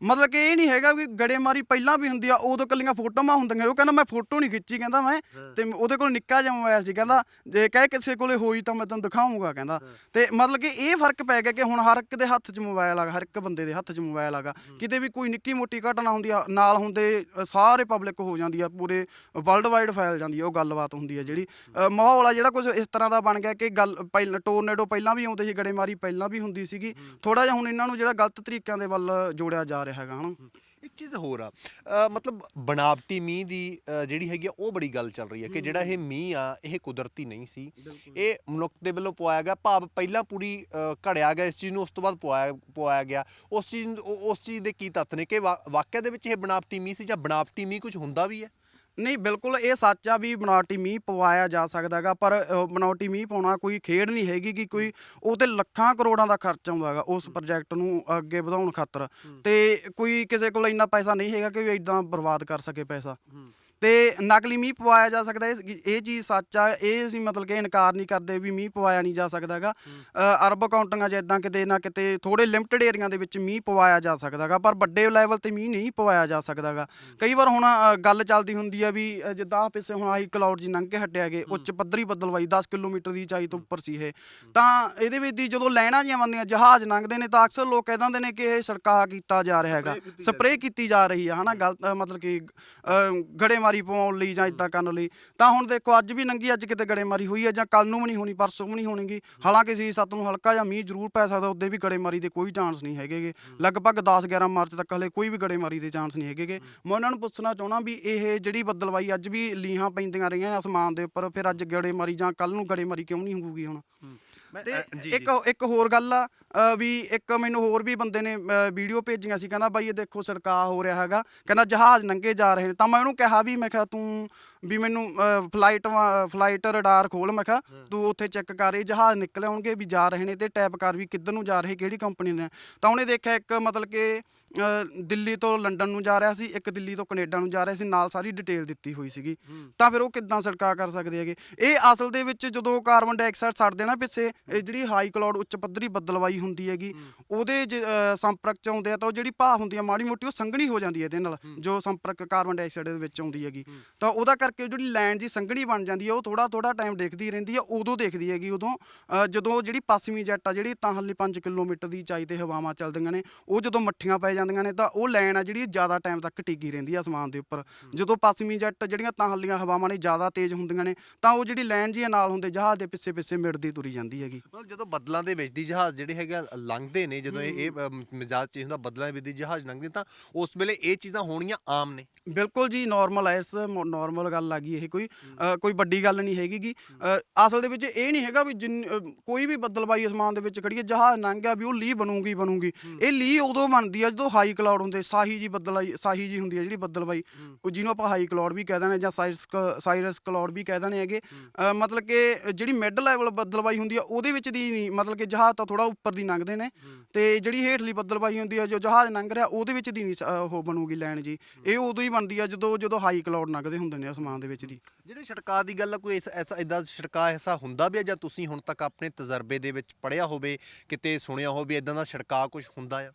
ਮਤਲਬ ਕਿ ਇਹ ਨਹੀਂ ਹੈਗਾ ਵੀ ਗੜੇਮਾਰੀ ਪਹਿਲਾਂ ਵੀ ਹੁੰਦੀ ਆ ਉਦੋਂ ਕੱਲੀਆਂ ਫੋਟੋਆਂ ਹੁੰਦੀਆਂ ਉਹ ਕਹਿੰਦਾ ਮੈਂ ਫੋਟੋ ਨਹੀਂ ਖਿੱਚੀ ਕਹਿੰਦਾ ਮੈਂ ਤੇ ਉਹਦੇ ਕੋਲ ਨਿੱਕਾ ਜਿਹਾ ਮੋਬਾਈਲ ਸੀ ਕਹਿੰਦਾ ਜੇ ਕਹੇ ਕਿਸੇ ਕੋਲੇ ਹੋਈ ਤਾਂ ਮੈਂ ਤੈਨੂੰ ਦਿਖਾਉਂਗਾ ਕਹਿੰਦਾ। ਤੇ ਮਤਲਬ ਕਿ ਇਹ ਫ਼ਰਕ ਪੈ ਗਿਆ ਕਿ ਹੁਣ ਹਰ ਇੱਕ ਦੇ ਹੱਥ 'ਚ ਮੋਬਾਈਲ ਆਗਾ ਹਰ ਇੱਕ ਬੰਦੇ ਦੇ ਹੱਥ 'ਚ ਮੋਬਾਈਲ ਆਗਾ ਕਿਤੇ ਵੀ ਕੋਈ ਨਿੱਕੀ ਮੋਟੀ ਘਟਨਾ ਹੁੰਦੀ ਆ ਨਾਲ ਹੁੰਦੇ ਸਾਰੇ ਪਬਲਿਕ ਹੋ ਜਾਂਦੀ ਆ ਪੂਰੇ ਵਰਲਡ ਵਾਈਡ ਫੈਲ ਜਾਂਦੀ ਆ ਉਹ ਗੱਲਬਾਤ ਹੁੰਦੀ ਆ ਜਿਹੜੀ। ਮਾਹੌਲ ਆ ਜਿਹੜਾ ਕੁਝ ਇਸ ਤਰ੍ਹਾਂ ਦਾ ਬਣ ਗਿਆ ਕਿ ਗੱਲ ਪਹਿਲਾਂ ਟੋਰਨੇਡੋ ਪਹਿਲਾਂ ਵੀ ਆਉਂਦੇ ਸੀ ਗੜੇਮਾਰੀ ਪਹਿਲਾਂ ਵੀ ਹੁੰਦੀ ਸੀਗੀ। ਥੋੜਾ ਜਿਹਾ ਹੁਣ ਇਹਨਾਂ ਨੂੰ ਜਿਹੜਾ ਗਲਤ ਤਰੀਕਿਆਂ ਦੇ ਵੱਲ ਜੋੜਿਆ ਜਾ ਰਿਹਾ ਹੈਗਾ ਹਨਾ? ਇੱਕ ਚੀਜ਼ ਹੋਰ ਆ ਅ, ਮਤਲਬ ਬਣਾਵਟੀ ਮੀਂਹ ਦੀ ਅ, ਜਿਹੜੀ ਹੈਗੀ ਆ ਉਹ ਬੜੀ ਗੱਲ ਚੱਲ ਰਹੀ ਹੈ ਕਿ ਜਿਹੜਾ ਇਹ ਮੀਂਹ ਆ ਇਹ ਕੁਦਰਤੀ ਨਹੀਂ ਸੀ। ਇਹ ਮਨੁੱਖ ਦੇ ਵੱਲੋਂ ਪਵਾਇਆ ਗਿਆ ਭਾਵ ਪਹਿਲਾਂ ਪੂਰੀ ਅ, ਘੜਿਆ ਗਿਆ ਇਸ ਚੀਜ਼ ਨੂੰ ਉਸ ਤੋਂ ਬਾਅਦ ਪਵਾਇਆ ਪਵਾਇਆ ਗਿਆ। ਉਸ ਚੀਜ਼ ਨੂੰ- ਉਹ- ਉਸ ਚੀਜ਼ ਦੇ ਕੀ ਤੱਥ ਨੇ ਕਿ ਵਾ- ਵਾਕਿਆ ਦੇ ਵਿੱਚ ਇਹ ਬਣਾਵਟੀ ਮੀਂਹ ਸੀ ਜਾਂ ਬਣਾਵਟੀ ਮੀਂਹ ਕੁਝ ਹੁੰਦਾ ਵੀ ਹੈ? ਨਹੀਂ ਬਿਲਕੁਲ ਇਹ ਸੱਚ ਆ ਵੀ ਬਨਾਵਟੀ ਮੀਂਹ ਪਵਾਇਆ ਜਾ ਸਕਦਾ ਹੈਗਾ ਪਰ ਅ, ਬਨਾਵਟੀ ਮੀਂਹ ਪਾਉਣਾ ਕੋਈ ਖੇਡ ਨਹੀਂ ਹੈਗੀ ਕਿ ਕੋਈ ਉਹ ਤੇ ਲੱਖਾਂ ਕਰੋੜਾਂ ਦਾ ਖਰਚ ਆਉਂਦਾ ਹੈਗਾ ਉਸ ਪ੍ਰੋਜੈਕਟ ਨੂੰ ਅੱਗੇ ਵਧਾਉਣ ਖਾਤਰ ਤੇ ਕੋਈ ਕਿਸੇ ਕੋਲ ਇੰਨਾ ਪੈਸਾ ਨਹੀਂ ਹੈਗਾ ਕਿ ਉਹ ਇਦਾਂ ਬਰਬਾਦ ਕਰ ਸਕੇ ਪੈਸਾ। ਤੇ ਨਕਲੀ ਮੀਂਹ ਪਵਾਇਆ ਜਾ ਸਕਦਾ ਇਹ ਇਹ ਚੀਜ਼ ਸੱਚ ਆ ਇਹ ਅਸੀਂ ਮਤਲਬ ਕਿ ਇਨਕਾਰ ਨਹੀਂ ਕਰਦੇ ਵੀ ਮੀਂਹ ਪਵਾਇਆ ਨਹੀਂ ਜਾ ਸਕਦਾ ਹੈਗਾ ਅ, ਅਰਬ ਕਾਊਂਟਿੰਗਾਂ 'ਚ ਇਦਾਂ ਕਿਤੇ ਨਾ ਕਿਤੇ ਥੋੜੇ ਲਿਮਟਿਡ ਏਰੀਆ ਦੇ ਵਿੱਚ ਮੀਂਹ ਪਵਾਇਆ ਜਾ ਸਕਦਾ ਹੈਗਾ ਪਰ ਵੱਡੇ ਲੈਵਲ ਤੇ ਮੀਂਹ ਨਹੀਂ ਪਵਾਇਆ ਜਾ ਸਕਦਾ ਹੈਗਾ ਕਈ ਵਾਰ ਹੁਣ ਗੱਲ ਚੱਲਦੀ ਹੁੰਦੀ ਆ ਵੀ ਜਿੱਦਾਂ ਪਿੱਛੇ ਹੁਣ ਆਹੀ ਕਲਾਉਡ ਜੀ ਲੰਘ ਕੇ ਹਟਿਆ ਗਏ ਉੱਚ ਪੱਧਰੀ ਬੱਦਲਵਾਈ 10 ਕਿਲੋਮੀਟਰ ਦੀ ਉਚਾਈ ਤੋਂ ਉੱਪਰ ਸੀ ਇਹ। ਤਾਂ ਇਹਦੇ ਵਿੱਚ ਦੀ ਜਦੋਂ ਲੈਣਾ ਜੀਆਂ ਬੰਦੀਆਂ ਜਹਾਜ਼ ਲੰਘਦੇ ਨੇ ਤਾਂ ਅਕਸਰ ਲੋਕ ਕਹਿ ਦਿੰਦੇ ਨੇ ਕਿ ਇਹ ਛੜਕਾ ਕੀਤਾ ਜਾ ਰਿਹਾ ਹੈਗਾ ਸਪਰੇਅ ਕੀਤੀ ਜਾ ਰਹੀ ਆ ਹਨਾ ਗਲਤ ਮਤਲਬ ਕਿ ਅ, ਗੜੇਮਾਰੀ ਪਵਾਉਣ ਲਈ ਜਾਂ ਇਦਾਂ ਕਰਨ ਲਈ। ਤਾਂ ਹੁਣ ਦੇਖੋ ਅੱਜ ਵੀ ਨੰਗੀ ਅੱਜ ਕਿਤੇ ਗੜੇਮਾਰੀ ਹੋਈ ਹੈ ਜਾਂ ਕੱਲ ਨੂੰ ਵੀ ਨਹੀਂ ਹੋਣੀ ਪਰਸੋਂ ਵੀ ਨਹੀਂ ਹੋਣੀਗੀ। ਹਾਲਾਂਕਿ ਸੀ ਸੱਤ ਨੂੰ ਹਲਕਾ ਜਾਂ ਮੀਂਹ ਜ਼ਰੂਰ ਪੈ ਸਕਦਾ ਉਹਦੇ ਵੀ ਗੜੇਮਾਰੀ ਦੇ ਕੋਈ ਚਾਂਸ ਨਹੀਂ ਹੈਗੇਗੇ ਲਗਭਗ 10 11 ਮਾਰਚ ਤੱਕ ਹਲੇ ਕੋਈ ਵੀ ਗੜੇਮਾਰੀ ਦੇ ਚਾਂਸ ਨਹੀਂ ਹੈਗੇਗੇ ਮੈਂ ਉਹਨਾਂ ਨੂੰ ਪੁੱਛਣਾ ਚਾਹਣਾ ਵੀ ਇਹ ਜਿਹੜੀ ਬੱਦਲਵਾਈ ਅੱਜ ਵੀ ਲੀਹਾਂ ਪੈਂਦੀਆਂ ਰਹੀਆਂ ਅਸਮਾਨ ਦੇ ਉੱਪਰ ਫਿਰ ਅੱਜ ਗੜੇਮਾਰੀ ਜਾਂ ਕੱਲ ਨੂੰ ਗੜੇਮਾਰੀ ਕਿਉਂ ਨਹੀਂ ਹੋਊਗੀ ਹੁਣ? ਤੇ ਇੱਕ ਇੱਕ ਹੋਰ ਗੱਲ ਆ ਅ, ਵੀ ਇੱਕ ਮੈਨੂੰ ਹੋਰ ਵੀ ਬੰਦੇ ਨੇ ਵੀਡੀਓ ਭੇਜੀਆਂ ਸੀ ਕਹਿੰਦਾ ਬਾਈ ਇਹ ਦੇਖੋ ਸਰਕਾਰ ਹੋ ਰਿਹਾ ਹੈਗਾ ਕਹਿੰਦਾ ਜਹਾਜ਼ ਨੰਗੇ ਜਾ ਰਹੇ ਨੇ ਤਾਂ ਮੈਂ ਉਹਨੂੰ ਕਿਹਾ ਵੀ ਮੈਂ ਕਿਹਾ ਤੂੰ ਵੀ ਮੈਨੂੰ ਫਲਾਈਟ ਫਲਾਈਟ ਰਡਾਰ ਖੋਲ। ਮੈਂ ਕਿਹਾ ਤੂੰ ਉੱਥੇ ਚੈੱਕ ਕਰ ਇਹ ਜਹਾਜ਼ ਨਿਕਲ ਆਉਣਗੇ ਵੀ ਜਾ ਰਹੇ ਨੇ ਤੇ ਟੈਪ ਕਰ ਵੀ ਕਿੱਧਰ ਨੂੰ ਜਾ ਰਹੇ ਕਿਹੜੀ ਕੰਪਨੀ ਨੇ। ਤਾਂ ਉਹਨੇ ਦੇਖਿਆ ਇੱਕ ਮਤਲਬ ਕਿ ਦਿੱਲੀ ਤੋਂ ਲੰਡਨ ਨੂੰ ਜਾ ਰਿਹਾ ਸੀ ਇੱਕ ਦਿੱਲੀ ਤੋਂ ਕੈਨੇਡਾ ਨੂੰ ਜਾ ਰਿਹਾ ਸੀ ਨਾਲ ਸਾਰੀ ਡਿਟੇਲ ਦਿੱਤੀ ਹੋਈ ਸੀਗੀ। ਤਾਂ ਫਿਰ ਉਹ ਕਿੱਦਾਂ ਸਰਕਾਰ ਕਰ ਸਕਦੇ ਹੈਗੇ? ਇਹ ਅਸਲ ਦੇ ਵਿੱਚ ਜਦੋਂ ਕਾਰਬਨ ਡਾਈਆਕਸਾਈਡ ਛੱਡਦੇ ਨਾ ਪਿੱਛੇ ਇਹ ਜਿਹੜੀ ਹਾਈ ਕਲਾਉਡ ਉੱਚ ਪੱਧਰੀ ਬੱਦਲਵਾਈ ਹੁੰਦੀ ਹੈਗੀ ਉਹਦੇ ਸੰਪਰਕ ਚ ਆਉਂਦੇ ਆ ਤਾਂ ਉਹ ਜਿਹੜੀ ਭਾਫ ਹੁੰਦੀ ਆ ਮਾੜੀ ਮੋਟੀ ਉਹ ਸੰਘਣੀ ਹੋ ਜਾਂਦੀ ਹੈ ਇਹਦੇ ਨਾਲ ਜੋ ਸੰਪਰਕ ਕਾਰਬਨ ਡਾਈਆਕਸਾਈਡ ਦੇ ਵਿੱਚ ਆਉਂਦੀ ਹੈਗੀ। ਤਾਂ ਉਹਦਾ ਕਰਕੇ ਜਿਹੜੀ ਲੈਂਡ ਦੀ ਸੰਘਣੀ ਬਣ ਜਾਂਦੀ ਹੈ ਉਹ ਥੋੜਾ ਥੋੜਾ ਟਾਈਮ ਦੇਖਦੀ ਰਹਿੰਦੀ ਹੈ ਉਦੋਂ ਦੇਖਦੀ ਹੈਗੀ ਉਦੋਂ। ਅ, ਜਦੋਂ ਜਿਹੜੀ ਪੱਛਮੀ ਜੱਟ ਆ ਜਿਹੜੀ ਤਾਂ ਹਲੇ 5 ਕਿਲੋਮੀਟਰ ਦੀ ਉਚਾਈ ਤੇ ਹਵਾਵਾਂ ਚੱਲਦੀਆਂ ਨੇ ਉਹ ਜਦੋਂ ਮੱਠੀਆਂ ਪੈ ਜਾਂਦੀਆਂ ਨੇ ਤਾਂ ਉਹ ਲਾਈਨ ਆ ਜਿਹੜੀ ਜ਼ਿਆਦਾ ਟਾਈਮ ਤੱਕ ਟਿਕੀ ਰਹਿੰਦੀ ਆ ਅਸਮਾਨ ਦੇ ਉੱਪਰ। ਜਦੋਂ ਪੱਛਮੀ ਜੱਟ ਜਿਹੜੀਆਂ ਤਾਂ ਹਲੀਆਂ ਹਵਾਵਾਂ ਨੇ ਜ਼ਿਆਦਾ ਤੇਜ਼ ਹੁੰਦੀਆਂ ਨੇ ਤਾਂ ਉਹ ਜਿਹੜੀ ਲਾਈਨ ਜੀ ਨਾਲ ਹੁੰਦੇ ਜਹਾਜ਼ ਦੇ ਪਿੱਛੇ ਪਿੱਛੇ ਮਿੜਦੀ ਤੁਰੀ ਜਾਂਦੀ ਹੈਗੀ। ਮਤਲਬ ਜਦੋਂ ਬੱਦਲਾਂ ਦੇ ਵਿੱਚ ਦੀ ਜਹਾਜ਼ ਜਿਹੜੇ ਹੈਗੇ ਆ ਲੰਘਦੇ ਨੇ ਜਦੋਂ ਇਹ ਇਹ ਅ, ਮਿਜ਼ਾਜ ਚੇਂਜ ਹੁੰਦਾ ਬੱਦਲਾਂ ਵਿੱਚ ਦੀ ਜਹਾਜ਼ ਲੰਘਦੇ ਤਾਂ ਉਸ ਵੇਲੇ ਇਹ ਚੀਜ਼ਾਂ ਹੋਣੀਆਂ ਆਮ ਨੇ। ਬਿਲਕੁਲ ਜੀ ਨਾਰਮਲ ਹੈ ਇਸ ਨਾਰਮਲ ਗੱਲ ਆ ਗਈ ਇਹ ਕੋਈ ਕੋਈ ਵੱਡੀ ਗੱਲ ਨਹੀਂ ਹੈਗੀ ਅ, ਅਸਲ ਦੇ ਵਿੱਚ ਇਹ ਨਹੀਂ ਹੈਗਾ ਵੀ ਕੋਈ ਵੀ ਬੱਦਲਬਾਈ ਅਸਮਾਨ ਦੇ ਵਿੱਚ ਖੜੀ ਹੈ ਜਹਾਜ਼ ਲੰਘ ਗਿਆ ਵੀ ਉਹ ਲੀ ਬਣੂਗੀ ਬਣੂਗੀ। ਇਹ ਲੀ ਉਦੋਂ ਬਣਦੀ ਆ ਜਦੋਂ ਹਾਈ ਕਲਾਉਡ ਹੁੰਦੇ ਸਾਹੀ ਜੀ ਬੱਦਲਾਈ ਸਾਹੀ ਜੀ ਹੁੰਦੀ ਹੈ ਜਿਹੜੀ ਬੱਦਲਬਾਈ। ਉਹ ਜਿਹਨੂੰ ਆਪਾਂ ਹਾਈ ਕਲਾਉਡ ਵੀ ਕਹਿ ਦਿੰਦੇ ਜਾਂ ਸਾਇਰਸ ਕ- ਸਾਇਰਸ ਕਲਾਉਡ ਵੀ ਕਹਿ ਦਿੰਦੇ ਹੈਗੇ। ਮਤਲਬ ਕਿ ਜਿਹੜੀ ਮਿਡ ਲੈਵਲ ਬੱਦਲਬਾਈ ਹੁੰਦੀ ਆ ਉਹਦੇ ਵਿੱਚ ਦੀ ਨਹੀਂ ਮਤਲਬ ਕਿ ਜਹਾਜ਼ ਤਾਂ ਥੋੜਾ ਉੱਪਰ ਦੀ ਲੰਘਦੇ ਨੇ। ਤੇ ਜਿਹੜੀ ਹੇਠਲੀ ਬੱਦਲਬਾਈ ਹੁੰਦੀ ਆ ਜੋ ਜਹਾਜ਼ ਲੰਘ ਰਿਹਾ ਉਹਦੇ ਵਿੱਚ ਦੀ ਨਹੀਂ ਉਹ ਬਣੂਗੀ ਲੈਣ ਜੀ। ਇਹ ਉਦੋਂ ਹੀ ਬਣਦੀ ਆ ਜਦੋਂ ਜਦੋਂ ਹਾਈ ਕਲਾਉਡ ਲੰਘਦੇ ਹੁੰਦੇ ਨੇ ਅਸਮਾਨ ਦੇ ਵਿੱਚ ਦੀ। ਜਿਹੜੇ ਛੜਕਾ ਦੀ ਗੱਲ ਆ, ਕੋਈ ਇਸ- ਐਸਾ ਇਦਾਂ ਛੜਕਾ ਐਸਾ ਹੁੰਦਾ ਵੀ ਆ ਜਾਂ ਤੁਸੀਂ ਹੁਣ ਤੱਕ ਆਪਣੇ ਤਜਰਬੇ ਦੇ ਵਿੱਚ ਪੜਿਆ ਹੋਵੇ ਕਿਤੇ ਸੁਣਿਆ ਹੋਵੇ ਇਦਾਂ ਦਾ ਛੜਕਾ ਕੁਝ ਹੁੰਦਾ ਆ?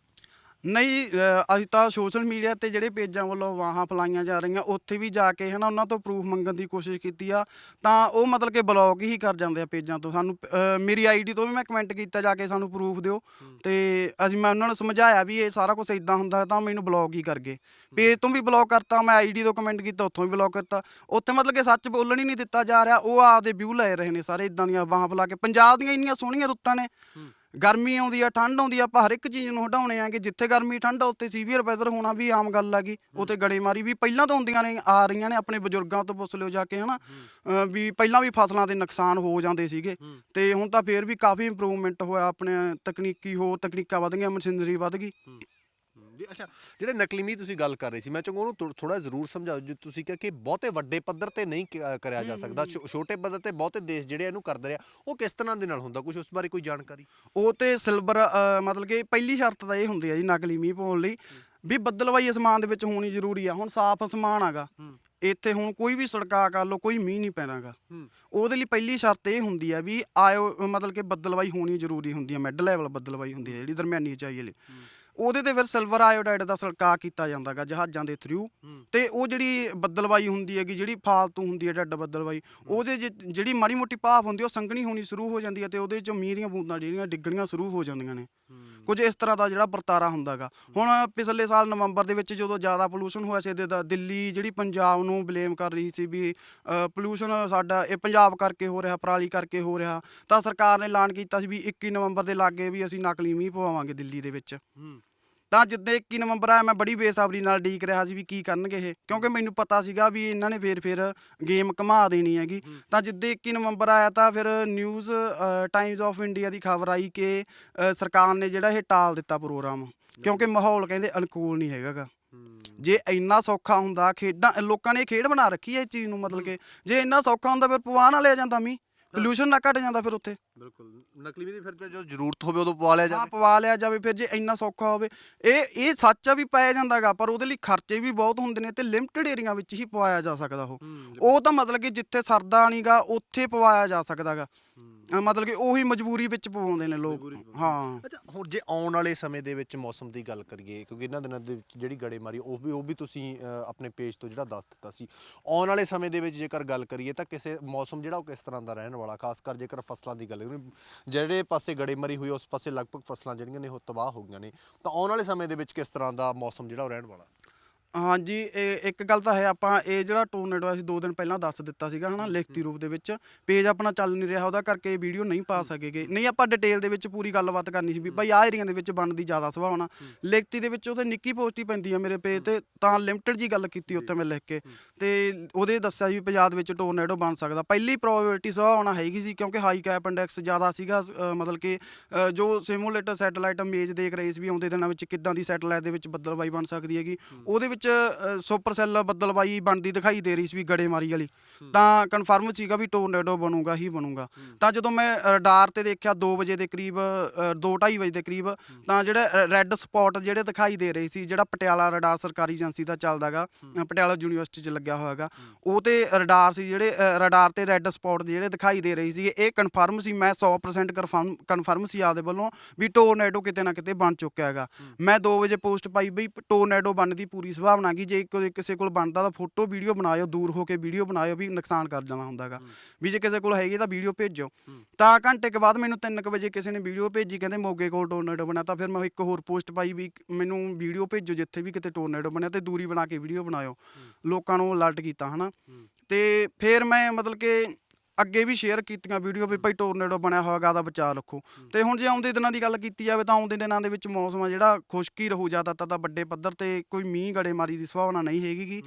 ਨਹੀਂ ਅ, ਅਸੀਂ ਤਾਂ ਸੋਸ਼ਲ ਮੀਡੀਆ ਤੇ ਜਿਹੜੇ ਪੇਜਾਂ ਵੱਲੋਂ ਵਾਹਾਂ ਫਲਾਈਆਂ ਜਾ ਰਹੀਆਂ ਉੱਥੇ ਵੀ ਜਾ ਕੇ ਹਨਾ ਉਹਨਾਂ ਤੋਂ ਪ੍ਰੂਫ ਮੰਗਣ ਦੀ ਕੋਸ਼ਿਸ਼ ਕੀਤੀ ਆ ਤਾਂ ਉਹ ਮਤਲਬ ਕਿ ਬਲੌਕ ਹੀ ਕਰ ਜਾਂਦੇ ਆ ਪੇਜਾਂ ਤੋਂ ਸਾਨੂੰ ਅ, ਮੇਰੀ ਆਈਡੀ ਤੋਂ ਵੀ ਮੈਂ ਕਮੈਂਟ ਕੀਤਾ ਜਾ ਕੇ ਸਾਨੂੰ ਪ੍ਰੂਫ ਦਿਓ ਤੇ ਅਸੀਂ ਮੈਂ ਉਹਨਾਂ ਨੂੰ ਸਮਝਾਇਆ ਵੀ ਇਹ ਸਾਰਾ ਕੁਝ ਇਦਾਂ ਹੁੰਦਾ ਤਾਂ ਮੈਨੂੰ ਬਲੌਕ ਹੀ ਕਰ ਗਏ। ਪੇਜ ਤੋਂ ਵੀ ਬਲੌਕ ਕਰਤਾ ਮੈਂ ਆਈਡੀ ਤੋਂ ਕਮੈਂਟ ਕੀਤਾ ਉੱਥੋਂ ਵੀ ਬਲੌਕ ਕਰਤਾ ਉੱਥੇ ਮਤਲਬ ਕਿ ਸੱਚ ਬੋਲਣ ਹੀ ਨਹੀਂ ਦਿੱਤਾ ਜਾ ਰਿਹਾ ਉਹ ਆਪਦੇ ਵਿਊ ਲੈ ਰਹੇ ਨੇ ਸਾਰੇ ਇਦਾਂ ਦੀਆਂ ਵਾਹਾਂ ਫਲਾ ਕੇ ਪੰਜਾਬ ਦੀਆਂ ਇੰਨੀਆਂ ਸੋਹਣੀਆਂ ਰੁੱਤਾਂ ਨੇ ਗਰਮੀ ਆਉਂਦੀ ਆ ਠੰਡ ਆਉਂਦੀ ਆ ਆਪਾਂ ਹਰ ਇੱਕ ਚੀਜ਼ ਨੂੰ ਹਟਾਉਣੇ ਆਂਗੇ ਜਿੱਥੇ ਗਰਮੀ ਠੰਡ ਆ ਉੱਥੇ ਸੀਵੀਅਰ ਵੈਦਰ ਹੋਣਾ ਵੀ ਆਮ ਗੱਲ ਆਗੀ ਉੱਥੇ ਗੜੇਮਾਰੀ ਵੀ ਪਹਿਲਾਂ ਤੋਂ ਹੁੰਦੀਆਂ ਨੇ ਆ ਰਹੀਆਂ ਨੇ ਆਪਣੇ ਬਜ਼ੁਰਗਾਂ ਤੋਂ ਪੁੱਛ ਲਿਓ ਜਾ ਕੇ ਹਨਾ। ਅ, ਵੀ ਪਹਿਲਾਂ ਵੀ ਫਸਲਾਂ ਦੇ ਨੁਕਸਾਨ ਹੋ ਜਾਂਦੇ ਸੀਗੇ। ਤੇ ਹੁਣ ਤਾਂ ਫੇਰ ਵੀ ਕਾਫੀ ਇੰਪਰੂਵਮੈਂਟ ਹੋਇਆ ਆਪਣੇ ਤਕਨੀਕੀ ਹੋਰ ਤਕਨੀਕਾਂ ਵਧ ਗਈਆਂ ਮਸ਼ੀਨਰੀ ਵਧ ਗਈ। ਜੀ ਅੱਛਾ ਜਿਹੜੇ ਨਕਲੀ ਮੀਂਹ ਤੁਸੀਂ ਗੱਲ ਕਰ ਰਹੇ ਸੀ ਮੈਂ ਚਾਹੁੰਗਾ ਉਹਨੂੰ ਥੋੜਾ ਜ਼ਰੂਰ ਸਮਝਾਓ ਜੋ ਤੁਸੀਂ ਕਿਹਾ ਕਿ ਬਹੁਤੇ ਵੱਡੇ ਪੱਧਰ ਤੇ ਨਹੀਂ ਕਰਿਆ ਜਾ ਸਕਦਾ ਛੋਟੇ ਪੱਧਰ ਤੇ ਬਹੁਤੇ ਦੇਸ਼ ਜਿਹੜੇ ਇਹਨੂੰ ਕਰਦੇ ਰਿਹਾ ਉਹ ਕਿਸ ਤਰ੍ਹਾਂ ਦੇ ਨਾਲ ਹੁੰਦਾ? ਕੁਝ ਉਸ ਬਾਰੇ ਕੋਈ ਜਾਣਕਾਰੀ? ਉਹ ਤੇ ਸਿਲਵਰ ਮਤਲਬ ਕਿ ਪਹਿਲੀ ਸ਼ਰਤ ਤਾਂ ਇਹ ਹੁੰਦੀ ਆ ਜੀ ਨਕਲੀ ਮੀਂਹ ਪਾਉਣ ਲਈ ਵੀ ਬੱਦਲਵਾਈ ਅਸਮਾਨ ਦੇ ਵਿੱਚ ਹੋਣੀ ਜ਼ਰੂਰੀ ਆ ਹੁਣ ਸਾਫ਼ ਅਸਮਾਨ ਆਗਾ। ਇੱਥੇ ਹੁਣ ਕੋਈ ਵੀ ਸੜਕਾ ਕਰ ਲਓ ਕੋਈ ਮੀਂਹ ਨਹੀਂ ਪੈਣਾਗਾ। ਉਹਦੇ ਲਈ ਪਹਿਲੀ ਸ਼ਰਤ ਇਹ ਹੁੰਦੀ ਆ ਵੀ ਆਇਓ ਮਤਲਬ ਕਿ ਬੱਦਲਵਾਈ ਹੋਣੀ ਜ਼ਰੂਰੀ ਹੁੰਦੀ ਆ ਮਿਡ ਲੈਵਲ ਬੱਦਲਵਾਈ ਹੁੰਦੀ ਆ ਜਿਹੜੀ ਦਰਮਿਆਨੀ ਉਚਾਈ ਵਾਲੀ। ਉਹਦੇ ਤੇ ਫਿਰ ਸਿਲਵਰ ਆਇਓਡਾਈਡ ਦਾ ਛਿੜਕਾਅ ਕੀਤਾ ਜਾਂਦਾਗਾ ਜਹਾਜ਼ਾਂ ਦੇ ਥਰੂ ਤੇ ਉਹ ਜਿਹੜੀ ਬੱਦਲਵਾਈ ਹੁੰਦੀ ਹੈਗੀ ਜਿਹੜੀ ਫਾਲਤੂ ਹੁੰਦੀ ਹੈ ਡੱਡ ਬੱਦਲਵਾਈ ਉਹਦੇ ਜਿਹੜੀ ਮਾੜੀ ਮੋਟੀ ਭਾਫ ਹੁੰਦੀ ਉਹ ਸੰਘਣੀ ਹੋਣੀ ਸ਼ੁਰੂ ਹੋ ਜਾਂਦੀ ਹੈ ਤੇ ਉਹਦੇ 'ਚ ਮੀਂਹ ਦੀਆਂ ਬੂੰਦਾਂ ਜਿਹੜੀਆਂ ਡਿੱਗਣੀਆਂ ਸ਼ੁਰੂ ਹੋ ਜਾਂਦੀਆਂ ਨੇ। ਕੁਝ ਇਸ ਤਰ੍ਹਾਂ ਦਾ ਜਿਹੜਾ ਵਰਤਾਰਾ ਹੁੰਦਾਗਾ। ਹੁਣ ਪਿਛਲੇ ਸਾਲ ਨਵੰਬਰ ਦੇ ਵਿੱਚ ਜਦੋਂ ਜ਼ਿਆਦਾ ਪੋਲੂਸ਼ਨ ਹੋਇਆ ਸੀ ਇਹਦੇ ਦਾ ਦਿੱਲੀ ਜਿਹੜੀ ਪੰਜਾਬ ਨੂੰ ਬਲੇਮ ਕਰ ਰਹੀ ਸੀ ਵੀ ਪੋਲੂਸ਼ਨ ਸਾਡਾ ਇਹ ਪੰਜਾਬ ਕਰਕੇ ਹੋ ਰਿਹਾ ਪਰਾਲੀ ਕਰਕੇ ਹੋ ਰਿਹਾ। ਤਾਂ ਸਰਕਾਰ ਨੇ ਐਲਾਨ ਕੀਤਾ ਸੀ ਵੀ 21 ਨਵੰਬਰ ਦੇ ਲਾਗੇ ਵੀ ਅਸੀਂ ਨਕਲੀ ਮੀਂਹ ਪਵਾਵਾਂਗੇ ਦਿੱਲੀ ਦੇ ਵਿੱਚ। ਤਾਂ ਜਿੱਦੇ 21 ਨਵੰਬਰ ਆਇਆ ਮੈਂ ਬੜੀ ਬੇਸਬਰੀ ਨਾਲ ਡੀਕ ਰਿਹਾ ਸੀ ਵੀ ਕੀ ਕਰਨਗੇ ਇਹ। ਕਿਉਂਕਿ ਮੈਨੂੰ ਪਤਾ ਸੀਗਾ ਵੀ ਇਹਨਾਂ ਨੇ ਫੇਰ ਫੇਰ ਗੇਮ ਘੁਮਾ ਦੇਣੀ ਹੈਗੀ। ਤਾਂ ਜਿੱਦੇ 21 ਨਵੰਬਰ ਆਇਆ ਤਾਂ ਫਿਰ ਨਿਊਜ਼ ਟਾਈਮਜ਼ ਆਫ ਇੰਡੀਆ ਦੀ ਖਬਰ ਆਈ ਕਿ ਸਰਕਾਰ ਨੇ ਜਿਹੜਾ ਇਹ ਟਾਲ ਦਿੱਤਾ ਪ੍ਰੋਗਰਾਮ। ਕਿਉਂਕਿ ਮਾਹੌਲ ਕਹਿੰਦੇ ਅਨੁਕੂਲ ਨਹੀਂ ਹੈਗਾਗਾ ਜੇ ਇੰਨਾ ਸੌਖਾ ਹੁੰਦਾ ਖੇਡਾਂ ਲੋਕਾਂ ਨੇ ਖੇਡ ਬਣਾ ਰੱਖੀ ਹੈ ਇਸ ਚੀਜ਼ ਨੂੰ ਮਤਲਬ ਕਿ ਜੇ ਇੰਨਾ ਸੌਖਾ ਹੁੰਦਾ ਫਿਰ ਪਵਾ ਨਾ ਲਿਆ ਜਾਂਦਾ ਮੀ ਪੋਲੂਸ਼ਨ ਨਾ ਘਟ ਜਾਂਦਾ ਫਿਰ ਉੱਥੇ। ਬਿਲਕੁਲ। ਨਕਲੀ ਮੀਂਹ ਦੀ ਫਿਰ ਤਾਂ ਜੋ ਜ਼ਰੂਰਤ ਹੋਵੇ ਉਦੋਂ ਪਵਾ ਲਿਆ ਹਾਂ ਜਾਵੇ। ਪਵਾ ਲਿਆ ਜਾਵੇ ਫਿਰ ਜੇ ਇੰਨਾ ਸੌਖਾ ਹੋਵੇ। ਇਹ ਇਹ ਸੱਚ ਆ ਵੀ ਪਾਇਆ ਜਾਂਦਾਗਾ ਪਰ ਉਹਦੇ ਲਈ ਖਰਚੇ ਵੀ ਬਹੁਤ ਹੁੰਦੇ ਨੇ ਤੇ ਲਿਮਟਿਡ ਏਰੀਆ ਵਿੱਚ ਹੀ ਪਵਾਇਆ ਜਾ ਸਕਦਾ ਉਹ। ਉਹ ਤਾਂ ਮਤਲਬ ਕਿ ਜਿੱਥੇ ਸਰਦਾ ਨਹੀਂਗਾ ਉੱਥੇ ਪਵਾਇਆ ਜਾ ਸਕਦਾਗਾ। ਮਤਲਬ ਕਿ ਉਹੀ ਮਜਬੂਰੀ ਵਿੱਚ ਪਵਾਉਂਦੇ ਨੇ ਲੋਕ। ਹਾਂ। ਅੱਛਾ ਹੁਣ ਜੇ ਆਉਣ ਵਾਲੇ ਸਮੇਂ ਦੇ ਵਿੱਚ ਮੌਸਮ ਦੀ ਗੱਲ ਕਰੀਏ ਕਿਉਂਕਿ ਇਹਨਾਂ ਦਿਨਾਂ ਦੇ ਵਿੱਚ ਜਿਹੜੀ ਗੜੇਮਾਰੀ ਉਹ ਵੀ ਉਹ ਵੀ ਤੁਸੀਂ ਅ, ਆਪਣੇ ਪੇਜ ਤੋਂ ਜਿਹੜਾ ਦੱਸ ਦਿੱਤਾ ਸੀ। ਆਉਣ ਵਾਲੇ ਸਮੇਂ ਦੇ ਵਿੱਚ ਜੇਕਰ ਗੱਲ ਕਰੀਏ ਤਾਂ ਕਿਸੇ ਮੌਸਮ ਜਿਹੜਾ ਉਹ ਕਿਸ ਤਰ੍ਹਾਂ ਦਾ ਰਹਿਣ ਵਾਲਾ ਖਾਸ ਕਰ ਜੇਕਰ ਫਸਲਾਂ ਦੀ ਗੱਲ ਕਰੀਏ ਜਿਹੜੇ ਪਾਸੇ ਗੜੇਮਾਰੀ ਹੋਈ, ਉਸ ਪਾਸੇ ਲਗਭਗ ਫਸਲਾਂ ਜਿਹੜੀਆਂ ਨੇ, ਉਹ ਤਬਾਹ ਹੋ ਗਈਆਂ ਨੇ। ਤਾਂ ਆਉਣ ਵਾਲੇ ਸਮੇਂ ਦੇ ਵਿੱਚ ਕਿਸ ਤਰ੍ਹਾਂ ਦਾ ਮੌਸਮ ਜਿਹੜਾ ਉਹ ਰਹਿਣ ਵਾਲਾ? ਹਾਂਜੀ ਇਹ ਇੱਕ ਗੱਲ ਤਾਂ ਹੈ ਆਪਾਂ ਇਹ ਜਿਹੜਾ ਟੂਰਨਾਮੈਂਟ ਅਸੀਂ 2 ਦਿਨ ਪਹਿਲਾਂ ਦੱਸ ਦਿੱਤਾ ਸੀਗਾ ਹਨਾ ਲਿਖਤੀ ਰੂਪ ਦੇ ਵਿੱਚ। ਪੇਜ ਆਪਣਾ ਚੱਲ ਨਹੀਂ ਰਿਹਾ ਉਹਦਾ ਕਰਕੇ ਵੀਡੀਓ ਨਹੀਂ ਪਾ ਸਕੇਗੇ। ਨਹੀਂ ਆਪਾਂ ਡਿਟੇਲ ਦੇ ਵਿੱਚ ਪੂਰੀ ਗੱਲਬਾਤ ਕਰਨੀ ਸੀ ਵੀ ਭਾਈ ਆਹ ਏਰੀਆ ਦੇ ਵਿੱਚ ਬਣਨ ਦੀ ਜ਼ਿਆਦਾ ਸੰਭਾਵਨਾ ਲਿਖਤੀ ਦੇ ਵਿੱਚ ਉਹਤੇ ਨਿੱਕੀ ਪੋਸਟ ਹੀ ਪੈਂਦੀ ਆ ਮੇਰੇ ਪੇਜ ਤੇ ਤਾਂ ਲਿਮਟਿਡ ਜੀ ਗੱਲ ਕੀਤੀ ਉੱਥੇ ਮੈਂ ਲਿਖ ਕੇ। ਤੇ ਉਹਦੇ ਦੱਸਿਆ ਸੀ ਵੀ ਪੰਜਾਬ ਵਿੱਚ ਟੋਰਨੇਡੋ ਬਣ ਸਕਦਾ। ਪਹਿਲੀ ਪ੍ਰੋਬੇਬਿਲਟੀ ਸੰਭਾਵਨਾ ਹੈਗੀ ਸੀ ਕਿਉਂਕਿ ਹਾਈ ਕੈਪ ਇੰਡੈਕਸ ਜ਼ਿਆਦਾ ਸੀਗਾ ਮਤਲਬ ਕਿ ਜੋ ਸਿਮੂਲੇਟਰ ਸੈਟੇਲਾਈਟ ਇਮੇਜ ਦੇਖ ਰਹੇ ਸੀ ਵੀ ਆਉਂਦੇ ਦਿਨਾਂ ਵਿੱਚ ਕਿੱਦਾਂ ਦੀ ਸੈਟੇਲਾਈਟ ਦੇ ਵਿੱਚ ਬੱਦਲਬਾਈ ਬਣ ਸਕਦੀ ਹੈਗੀ। ਉਹਦੇ ਵਿੱਚ ਅ, ਸੁਪਰ ਸੈੱਲ ਬੱਦਲਬਾਈ ਬਣਦੀ ਦਿਖਾਈ ਦੇ ਰਹੀ ਸੀ ਵੀ ਗੜੇਮਾਰੀ ਵਾਲੀ। ਤਾਂ ਕਨਫਰਮ ਸੀਗਾ ਵੀ ਟੋਰਨੇਡੋ ਬਣੂਗਾ ਹੀ ਬਣੂਗਾ। ਤਾਂ ਜਦੋਂ ਮੈਂ ਰਡਾਰ ਤੇ ਦੇਖਿਆ 2 ਵਜੇ ਦੇ ਕਰੀਬ 2:30 ਵਜੇ ਦੇ ਕਰੀਬ ਤਾਂ ਜਿਹੜੇ ਰੈੱਡ ਸਪੌਟ ਜਿਹੜੇ ਦਿਖਾਈ ਦੇ ਰਹੇ ਸੀ ਜਿਹੜਾ ਪਟਿਆਲਾ ਰਡਾਰ ਸਰਕਾਰੀ ਏਜੰਸੀ ਦਾ ਚੱਲਦਾਗਾ ਪਟਿਆਲਾ ਯੂਨੀਵਰਸਿਟੀ 'ਚ ਲੱਗਿਆ ਹੋਇਆਗਾ ਉਹ ਤੇ ਰਡਾਰ ਸੀ ਜਿਹੜੇ ਰਡਾਰ ਤੇ ਰੈੱਡ ਸਪੌਟ ਜਿਹੜੇ ਦਿਖਾਈ ਦੇ ਰਹੀ ਸੀ ਇਹ ਕਨਫਰਮ ਸੀ ਮੈਂ 100% ਕਨਫਰਮ ਕਨਫਰਮ ਸੀ ਆਪਦੇ ਵੱਲੋਂ ਵੀ ਟੋਰਨੇਡੋ ਕਿਤੇ ਨਾ ਕਿਤੇ ਬਣ ਚੁੱਕਿਆ ਹੈਗਾ। ਮੈਂ 2 ਵਜੇ ਪੋਸਟ ਪਾਈ ਬਈ ਟੋਰਨੇਡੋ ਬਣਨ ਦੀ ਪੂਰੀ ਸੰਭਾਵਨਾ ਕੀ ਜੇ ਕੋਈ ਕਿਸੇ ਕੋਲ ਬਣਦਾ ਤਾਂ ਫੋਟੋ ਵੀਡੀਓ ਬਣਾਇਓ ਦੂਰ ਹੋ ਕੇ ਵੀਡੀਓ ਬਣਾਇਓ ਵੀ ਨੁਕਸਾਨ ਕਰ ਜਾਣਾ ਹੁੰਦਾਗਾ। ਵੀ ਜੇ ਕਿਸੇ ਕੋਲ ਹੈਗੀ ਤਾਂ ਵੀਡੀਓ ਭੇਜੋ। ਤਾਂ ਘੰਟੇ ਕੇ ਬਾਅਦ ਮੈਨੂੰ 3 ਵਜੇ ਕਿਸੇ ਨੇ ਵੀਡੀਓ ਭੇਜੀ ਕਹਿੰਦੇ ਮੋਗੇ ਕੋਲ ਟੋਰਨੇਡੋ ਬਣਿਆ ਤਾਂ ਫਿਰ ਮੈਂ ਇੱਕ ਹੋਰ ਪੋਸਟ ਪਾਈ ਵੀ ਮੈਨੂੰ ਵੀਡੀਓ ਭੇਜੋ ਜਿੱਥੇ ਵੀ ਕਿਤੇ ਟੋਰਨੇਡੋ ਬਣਿਆ ਤੇ ਦੂਰੀ ਬਣਾ ਕੇ ਵੀਡੀਓ ਬਣਾਇਓ। ਲੋਕਾਂ ਨੂੰ ਅਲਰਟ ਕੀਤਾ ਹਨਾ। ਤੇ ਫਿਰ ਮੈਂ ਮਤਲਬ ਕਿ ਅੱਗੇ ਵੀ ਸ਼ੇਅਰ ਕੀਤੀਆਂ ਵੀਡੀਓ ਵੀ ਭਾਈ ਟੋਰਨੇਡੋ ਬਣਿਆ ਹੋਇਆਗਾ ਦਾ ਬਚਾਅ ਰੱਖੋ। ਤੇ ਹੁਣ ਜੇ ਆਉਂਦੇ ਦਿਨਾਂ ਦੀ ਗੱਲ ਕੀਤੀ ਜਾਵੇ ਤਾਂ ਆਉਂਦੇ ਦਿਨਾਂ ਦੇ ਵਿੱਚ ਮੌਸਮ ਆ ਜਿਹੜਾ ਖੁਸ਼ਕੀ ਰਹੂ ਜ਼ਿਆਦਾਤਰ ਤਾਂ ਵੱਡੇ ਪੱਧਰ ਤੇ ਕੋਈ ਮੀਂਹ ਗੜੇਮਾਰੀ ਦੀ ਸੰਭਾਵਨਾ ਨਹੀਂ ਹੈਗੀ ਗੀ।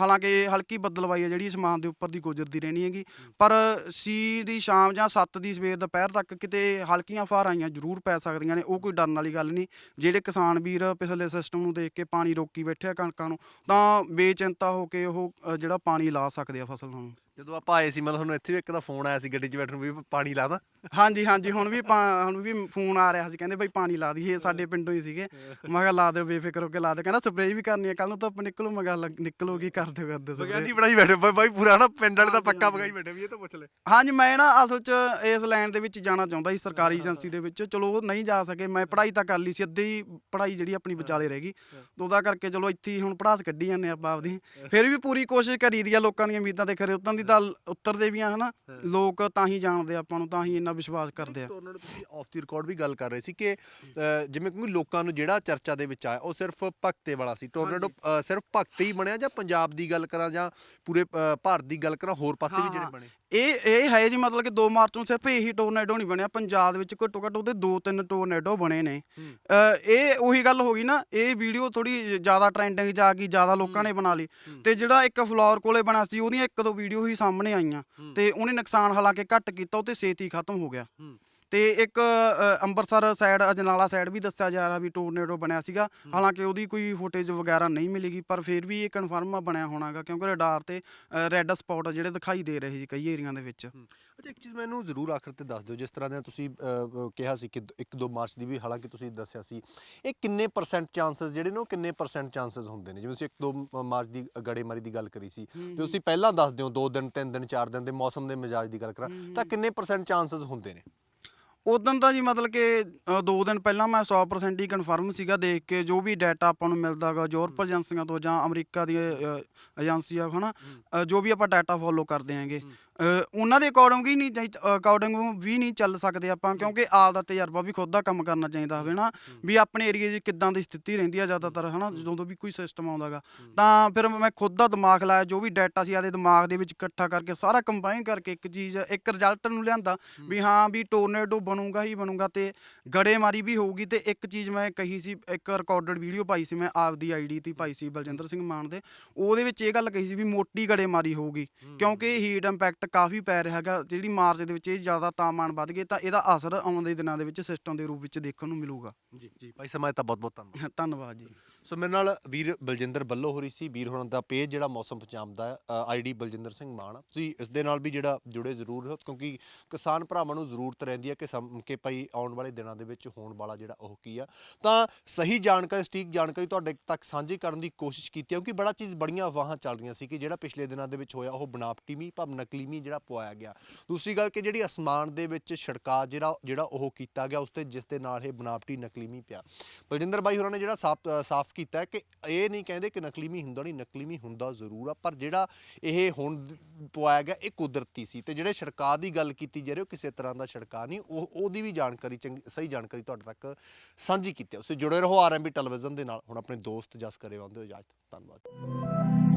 ਹਾਲਾਂਕਿ ਹਲਕੀ ਬੱਦਲਵਾਈ ਆ ਜਿਹੜੀ ਅਸਮਾਨ ਦੇ ਉੱਪਰ ਦੀ ਗੁਜ਼ਰਦੀ ਰਹਿਣੀ ਹੈਗੀ। ਪਰ ਸੀ ਦੀ ਸ਼ਾਮ ਜਾਂ 7 ਦੀ ਸਵੇਰ ਦੁਪਹਿਰ ਤੱਕ ਕਿਤੇ ਹਲਕੀਆਂ ਫਾਰਾਂ ਆਈਆਂ ਜ਼ਰੂਰ ਪੈ ਸਕਦੀਆਂ ਨੇ ਉਹ ਕੋਈ ਡਰਨ ਵਾਲੀ ਗੱਲ ਨਹੀਂ। ਜਿਹੜੇ ਕਿਸਾਨ ਵੀਰ ਪਿਛਲੇ ਸਿਸਟਮ ਨੂੰ ਦੇਖ ਕੇ ਪਾਣੀ ਰੋਕੀ ਬੈਠੇ ਆ ਕਣਕਾਂ ਨੂੰ ਤਾਂ ਬੇਚਿੰਤਾ ਹੋ ਕੇ ਉਹ ਜਿਹੜਾ ਪਾਣੀ ਲਾ ਸਕਦੇ ਆ ਫਸਲ ਨੂੰ। ਜਦੋਂ ਆਪਾਂ ਆਏ ਸੀ ਮਤਲਬ ਤੁਹਾਨੂੰ ਇੱਥੇ ਵੀ ਇੱਕ ਦਾ ਫੋਨ ਆਇਆ ਸੀ ਗੱਡੀ 'ਚ ਬੈਠਣ ਨੂੰ ਵੀ ਪਾਣੀ ਲਾ ਦਾਂ। ਹਾਂਜੀ ਹਾਂਜੀ ਹੁਣ ਵੀ ਪਾ- ਹੁਣ ਵੀ ਫੋਨ ਆ ਰਿਹਾ ਸੀ ਕਹਿੰਦੇ ਬਈ ਪਾਣੀ ਲਾ ਦਈਏ ਸਾਡੇ ਪਿੰਡੋਂ ਹੀ ਸੀਗੇ। ਮੈਂ ਕਿਹਾ ਲਾ ਦਿਓ ਬੇਫਿਕਰ ਹੋ ਕੇ ਲਾ ਦਿਓ ਕਹਿੰਦਾ ਸਪਰੇਅ ਵੀ ਕਰਨੀ ਹੈ ਕੱਲ ਨੂੰ ਤਾਂ ਆਪਾਂ ਨਿਕਲੂ ਮੈਂ ਕਿਹਾ ਨਿਕਲੋਗੀ ਕਰ ਦਿਓ ਕਰ ਦਿਓ spray। ਬਗਾਨੀ ਬਣਾਈ ਬੈਠੇ ਬਾਈ ਬਾਈ ਪੂਰਾ ਨਾ ਪਿੰਡ ਵਾਲੇ ਤਾਂ ਪੱਕਾ ਬਗਾਈ ਬੈਠੇ ਵੀ ਇਹ ਤਾਂ ਪੁੱਛ ਲੈ। ਹਾਂਜੀ ਮੈਂ ਨਾ ਅਸਲ 'ਚ ਇਸ ਲਾਈਨ ਦੇ ਵਿੱਚ ਜਾਣਾ ਚਾਹੁੰਦਾ ਸੀ ਸਰਕਾਰੀ ਏਜੰਸੀ ਦੇ ਵਿੱਚ। ਚਲੋ ਉਹ ਨਹੀਂ ਜਾ ਸਕੇ ਮੈਂ ਪੜ੍ਹਾਈ ਤਾਂ ਕਰ ਲਈ ਸੀ ਅੱਧੀ ਪੜ੍ਹਾਈ ਜਿਹੜੀ ਆਪਣੀ ਵਿਚਾਲੇ ਰਹਿ ਗਈ। ਤੇ ਉਹਦਾ ਕਰਕੇ ਚਲੋ ਇੱਥੇ ਹੀ ਹੁਣ ਪੜਾਸ ਕੱਢੀ ਜਾਂਦੇ ਆਪਾਂ ਆਪਦੀ। ਫਿਰ ਵੀ ਪੂਰੀ ਕੋਸ਼ਿਸ਼ ਕਰੀ ਦੀ ਆ ਲੋਕਾਂ ਦੀਆਂ ਉਮੀਦਾਂ ਤੇ ਖਰੇ ਉਤਾਂ ਦੀ ਤਾਂ ਉੱਤਰਦੇ ਵੀ ਆ ਹਨਾ? ਲੋਕ ਤਾਂ ਹੀ ਜਾਣਦੇ ਆ ਆਪਾਂ ਨੂੰ ਤਾਂ ਹੀ ਇੰਨਾ ਵਿਸ਼ਵਾਸ ਕਰਦੇ ਆ। ਤੁਸੀਂ ਆਫ ਦੀ ਰਿਕਾਰਡ ਵੀ ਗੱਲ ਕਰ ਰਹੇ ਸੀ ਕਿ ਅ, ਜਿਵੇਂ ਕਿ ਲੋਕਾਂ ਨੂੰ ਜਿਹੜਾ ਚਰਚਾ ਦੇ ਵਿੱਚ ਆਇਆ ਉਹ ਸਿਰਫ ਭਗਤੇ ਵਾਲਾ ਸੀ। ਟੋਰਨੇਡੋ ਸਿਰਫ ਭਗਤੇ ਹੀ ਬਣਿਆ ਜਾਂ ਪੰਜਾਬ ਦੀ ਗੱਲ ਕਰਾਂ ਜਾਂ ਪੂਰੇ ਅ, ਭਾਰਤ ਦੀ ਗੱਲ ਕਰਾਂ ਹੋਰ ਪਾਸੇ ਵੀ ਜਿਹੜੇ। ਬਣੇ? ਇਹ ਇਹ ਹੈ ਜੀ ਮਤਲਬ ਕਿ 2 ਮਾਰਚ ਨੂੰ ਸਿਰਫ ਇਹੀ ਟੋਰਨੇਡੋ ਨਹੀਂ ਬਣਿਆ ਪੰਜਾਬ ਦੇ ਵਿੱਚ ਘੱਟੋ ਘੱਟ ਉਹਦੇ 2-3 ਟੋਰਨੇਡੋ ਬਣੇ ਨੇ। ਅ, ਇਹ ਉਹੀ ਗੱਲ ਹੋ ਗਈ ਨਾ ਇਹ ਵੀਡੀਓ ਥੋੜੀ ਜ਼ਿਆਦਾ ਟ੍ਰੈਂਡਿੰਗ ਆ ਗਈ ਜ਼ਿਆਦਾ ਲੋਕਾਂ ਨੇ ਬਣਾ ਲਈ। ਤੇ ਜਿਹੜਾ ਇੱਕ ਫਲੋਰ ਕੋਲੇ ਬਣਾ ਸੀ ਉਹਦੀਆਂ ਇੱਕ ਦੋ ਵੀਡੀਓ ਹੀ ਸਾਹਮਣੇ ਆਈਆਂ। ਤੇ ਉਹਨੇ ਨੁਕਸਾਨ ਹਾਲਾਂਕਿ ਘੱਟ ਕੀਤਾ ਉਹ ਤੇ ਛੇਤੀ ਖਤਮ ਹੋ ਗਿਆ। ਤੇ ਇੱਕ ਅੰਮ੍ਰਿਤਸਰ ਸਾਈਡ ਅਜਨਾਲਾ ਸਾਈਡ ਵੀ ਦੱਸਿਆ ਜਾ ਰਿਹਾ ਵੀ ਟੋਰਨੇਡੋ ਬਣਿਆ ਸੀਗਾ। ਹਾਲਾਂਕਿ ਉਹਦੀ ਕੋਈ ਫੁਟੇਜ ਵਗੈਰਾ ਨਹੀਂ ਮਿਲੇਗੀ ਪਰ ਫਿਰ ਵੀ ਇਹ ਕਨਫਰਮ ਬਣਿਆ ਹੋਣਾਗਾ ਕਿਉਂਕਿ ਰਡਾਰ ਤੇ ਰੈੱਡ ਸਪੌਟ ਜਿਹੜੇ ਦਿਖਾਈ ਦੇ ਰਹੇ ਸੀ ਕਈ ਏਰੀਆ ਦੇ ਵਿੱਚ। ਅੱਛਾ ਇੱਕ ਚੀਜ਼ ਮੈਨੂੰ ਜ਼ਰੂਰ ਆਖਰ ਤੇ ਦੱਸ ਦਿਓ ਜਿਸ ਤਰ੍ਹਾਂ ਦੇ ਤੁਸੀਂ ਕਿਹਾ ਸੀ ਕਿ 1-2 ਮਾਰਚ ਦੀ ਵੀ ਹਾਲਾਂਕਿ ਤੁਸੀਂ ਦੱਸਿਆ ਸੀ ਇਹ ਕਿੰਨੇ ਪਰਸੈਂਟ ਚਾਂਸਸ ਜਿਹੜੇ ਨੇ ਉਹ ਕਿੰਨੇ ਪਰਸੈਂਟ ਚਾਂਸਸ ਹੁੰਦੇ ਨੇ? ਜਿਵੇਂ ਤੁਸੀਂ 1-2 ਮਾਰਚ ਦੀ ਗੜੇਮਾਰੀ ਦੀ ਗੱਲ ਕਰੀ ਸੀ ਤੇ ਤੁਸੀਂ ਪਹਿਲਾਂ ਦੱਸ ਦਿਓ 2 ਦਿਨ 3 ਦਿਨ 4 ਦਿਨ ਦੇ ਮੌਸਮ ਦੇ ਮਿਜਾਜ ਦੀ ਗੱਲ ਕਰਾਂ ਤਾਂ ਕਿੰਨੇ ਪਰਸੈਂਟ ਚਾਂਸਸ ਹੁੰਦੇ ਨੇ? ਉਦੋਂ ਤਾਂ ਜੀ ਮਤਲਬ ਕਿ ਦੋ ਦਿਨ ਪਹਿਲਾਂ ਮੈਂ 100% ਹੀ ਕਨਫਰਮ ਸੀਗਾ ਦੇਖ ਕੇ ਜੋ ਵੀ ਡਾਟਾ ਆਪਾਂ ਨੂੰ ਮਿਲਦਾਗਾ ਯੂਰਪ ਏਜੰਸੀਆਂ ਤੋਂ ਜਾਂ ਅਮਰੀਕਾ ਦੀ ਏਜੰਸੀ ਆ ਹਨਾ ਜੋ ਵੀ ਆਪਾਂ ਡਾਟਾ ਫੋਲੋ ਕਰਦੇ ਆਂਗੇ ਉਹਨਾਂ ਦੇ ਅਕੋਰਡਿੰਗ ਹੀ ਨਹੀਂ ਅਕੋਰਡਿੰਗ ਵੀ ਨਹੀਂ ਚੱਲ ਸਕਦੇ ਆਪਾਂ ਕਿਉਂਕਿ ਆਪ ਦਾ ਤਜਰਬਾ ਵੀ ਖੁਦ ਦਾ ਕੰਮ ਕਰਨਾ ਚਾਹੀਦਾ ਹੋਵੇ ਨਾ ਵੀ ਆਪਣੇ ਏਰੀਆ 'ਚ ਕਿੱਦਾਂ ਦੀ ਸਥਿਤੀ ਰਹਿੰਦੀ ਆ ਜ਼ਿਆਦਾਤਰ ਹਨਾ ਜਦੋਂ ਵੀ ਕੋਈ ਸਿਸਟਮ ਆਉਂਦਾਗਾ। ਤਾਂ ਫਿਰ ਮੈਂ ਖੁਦ ਦਾ ਦਿਮਾਗ ਲਾਇਆ ਜੋ ਵੀ ਡਾਟਾ ਸੀ ਆਦੇ ਦਿਮਾਗ ਦੇ ਵਿੱਚ ਇਕੱਠਾ ਕਰਕੇ ਸਾਰਾ ਕੰਬਾਈਨ ਕਰਕੇ ਇੱਕ ਚੀਜ਼ ਇੱਕ ਰਿਜ਼ਲਟ ਨੂੰ ਲਿਆਂਦਾ ਵੀ ਹਾਂ ਵੀ ਟੋਰਨੇਡੋ ਬਣੂਗਾ ਹੀ ਬਣੂਗਾ ਤੇ ਗੜੇਮਾਰੀ ਵੀ ਹੋਊਗੀ ਤੇ ਇੱਕ ਚੀਜ਼ ਮੈਂ ਕਹੀ ਸੀ ਇੱਕ ਰਿਕਾਰਡਡ ਵੀਡੀਓ ਪਾਈ ਸੀ ਮੈਂ ਆਪਦੀ ਆਈਡੀ ਤੇ ਪਾਈ ਸੀ ਬਲਜਿੰਦਰ ਸਿੰਘ ਮਾਨ ਦੇ ਉਹਦੇ ਵਿੱਚ ਇਹ ਗੱਲ ਕਹੀ ਸੀ ਵੀ ਮੋਟੀ ਗੜੇਮਾਰੀ ਹੋਊਗੀ ਕਿਉਂਕਿ ਹੀਟ ਇੰਪੈਕਟ ਕਾਫੀ ਪੈ ਰਿਹਾ ਹੈਗਾ ਜਿਹੜੀ ਮਾਰਚ ਦੇ ਵਿੱਚ ਇਹ ਜ਼ਿਆਦਾ ਤਾਪਮਾਨ ਵੱਧ ਗਏ ਤਾਂ ਇਹਦਾ ਅਸਰ ਆਉਂਦੇ ਦਿਨਾਂ ਦੇ ਵਿੱਚ ਸਿਸਟਮ ਦੇ ਰੂਪ ਵਿੱਚ ਦੇਖਣ ਨੂੰ ਮਿਲੂਗਾ। ਜੀ ਜੀ ਭਾਈ ਸਮਾਂ ਤਾਂ ਬਹੁਤ ਬਹੁਤ ਧੰਨਵਾਦ। ਧੰਨਵਾਦ ਜੀ। ਸੋ ਮੇਰੇ ਨਾਲ ਵੀਰ ਬਲਜਿੰਦਰ ਬੱਲੋ ਹੋ ਰਹੀ ਸੀ। ਵੀਰ ਹੋਰਾਂ ਦਾ ਪੇਜ ਜਿਹੜਾ ਮੌਸਮ ਪੰਜਾਬ ਦਾ ਆਈਡੀ ਬਲਜਿੰਦਰ ਸਿੰਘ ਮਾਨ। ਤੁਸੀਂ ਇਸ ਦੇ ਨਾਲ ਵੀ ਜਿਹੜਾ ਜੁੜੇ ਜ਼ਰੂਰ ਹੋ ਕਿਉਂਕਿ ਕਿਸਾਨ ਭਰਾਵਾਂ ਨੂੰ ਜ਼ਰੂਰਤ ਰਹਿੰਦੀ ਹੈ ਕਿ ਸਮ, ਕਿ ਭਾਈ ਆਉਣ ਵਾਲੇ ਦਿਨਾਂ ਦੇ ਵਿੱਚ ਹੋਣ ਵਾਲਾ ਜਿਹੜਾ ਉਹ ਕੀ ਆ। ਤਾਂ ਸਹੀ ਜਾਣਕਾਰੀ, ਸਟੀਕ ਜਾਣਕਾਰੀ ਤੁਹਾਡੇ ਤੱਕ ਸਾਂਝੀ ਕਰਨ ਦੀ ਕੋਸ਼ਿਸ਼ ਕੀਤੀ ਕਿਉਂਕਿ ਬੜਾ ਚੀਜ਼ ਬੜੀਆਂ ਅਫਵਾਹਾਂ ਚੱਲ ਰਹੀਆਂ ਸੀ ਕਿ ਜਿਹੜਾ ਪਿਛਲੇ ਦਿਨਾਂ ਦੇ ਵਿੱਚ ਹੋਇਆ ਉਹ ਬਨਾਵਟੀ ਮੀਂਹ, ਭਾਵ ਨਕਲੀ ਮੀਂਹ ਜਿਹੜਾ ਪਵਾਇਆ ਗਿਆ। ਦੂਸਰੀ ਗੱਲ ਕਿ ਜਿਹੜੀ ਅਸਮਾਨ ਦੇ ਵਿੱਚ ਛਿੜਕਾ ਜਿਹੜਾ ਜਿਹੜਾ ਉਹ ਕੀਤਾ ਗਿਆ, ਉਸ ਤੇ, ਜਿਸ ਦੇ ਨਾਲ ਇਹ ਬਨਾਵਟੀ ਨਕਲੀ ਮੀਂਹ ਪਿਆ। ਬਲਜਿੰਦਰ ਬਾਈ ਹੋਰਾਂ ਨੇ ਜਿਹੜਾ ਸਾਫ਼ ਸਾਫ਼ ਕੀਤਾ ਕਿ ਇਹ ਨਹੀਂ ਕਹਿੰਦੇ ਕਿ ਨਕਲੀ ਮੀਂਹ ਹੁੰਦਾ ਨਹੀਂ, ਨਕਲੀ ਮੀਂਹ ਹੁੰਦਾ ਜ਼ਰੂਰ ਆ, ਪਰ ਜਿਹੜਾ ਇਹ ਹੁਣ ਪਵਾਇਆ ਗਿਆ, ਇਹ ਕੁਦਰਤੀ ਸੀ ਤੇ ਜਿਹੜੇ ਛਿੜਕਾ ਦੀ ਗੱਲ ਕੀਤੀ ਜਾ ਰਹੀ, ਉਹ ਕਿਸੇ ਤਰ੍ਹਾਂ ਦਾ ਛਿੜਕਾ ਨਹੀਂ, ਉਹ, ਉਹਦੀ ਵੀ ਜਾਣਕਾਰੀ, ਚੰਗੀ, ਸਹੀ ਜਾਣਕਾਰੀ ਤੁਹਾਡੇ ਤੱਕ ਸਾਂਝੀ ਕੀਤੀ ਹੈ ਉਸੇ ਜੁੜੇ ਰਹੋ ਆਰਐਮਬੀ ਟੈਲੀਵਿਜ਼ਨ ਦੇ ਨਾਲ। ਹੁਣ ਆਪਣੇ ਦੋਸਤ ਜਸ ਕਰੇ ਆਉਂਦੇ ਹੋ ਇਜਾਜ਼ਤ ਧੰਨਵਾਦ।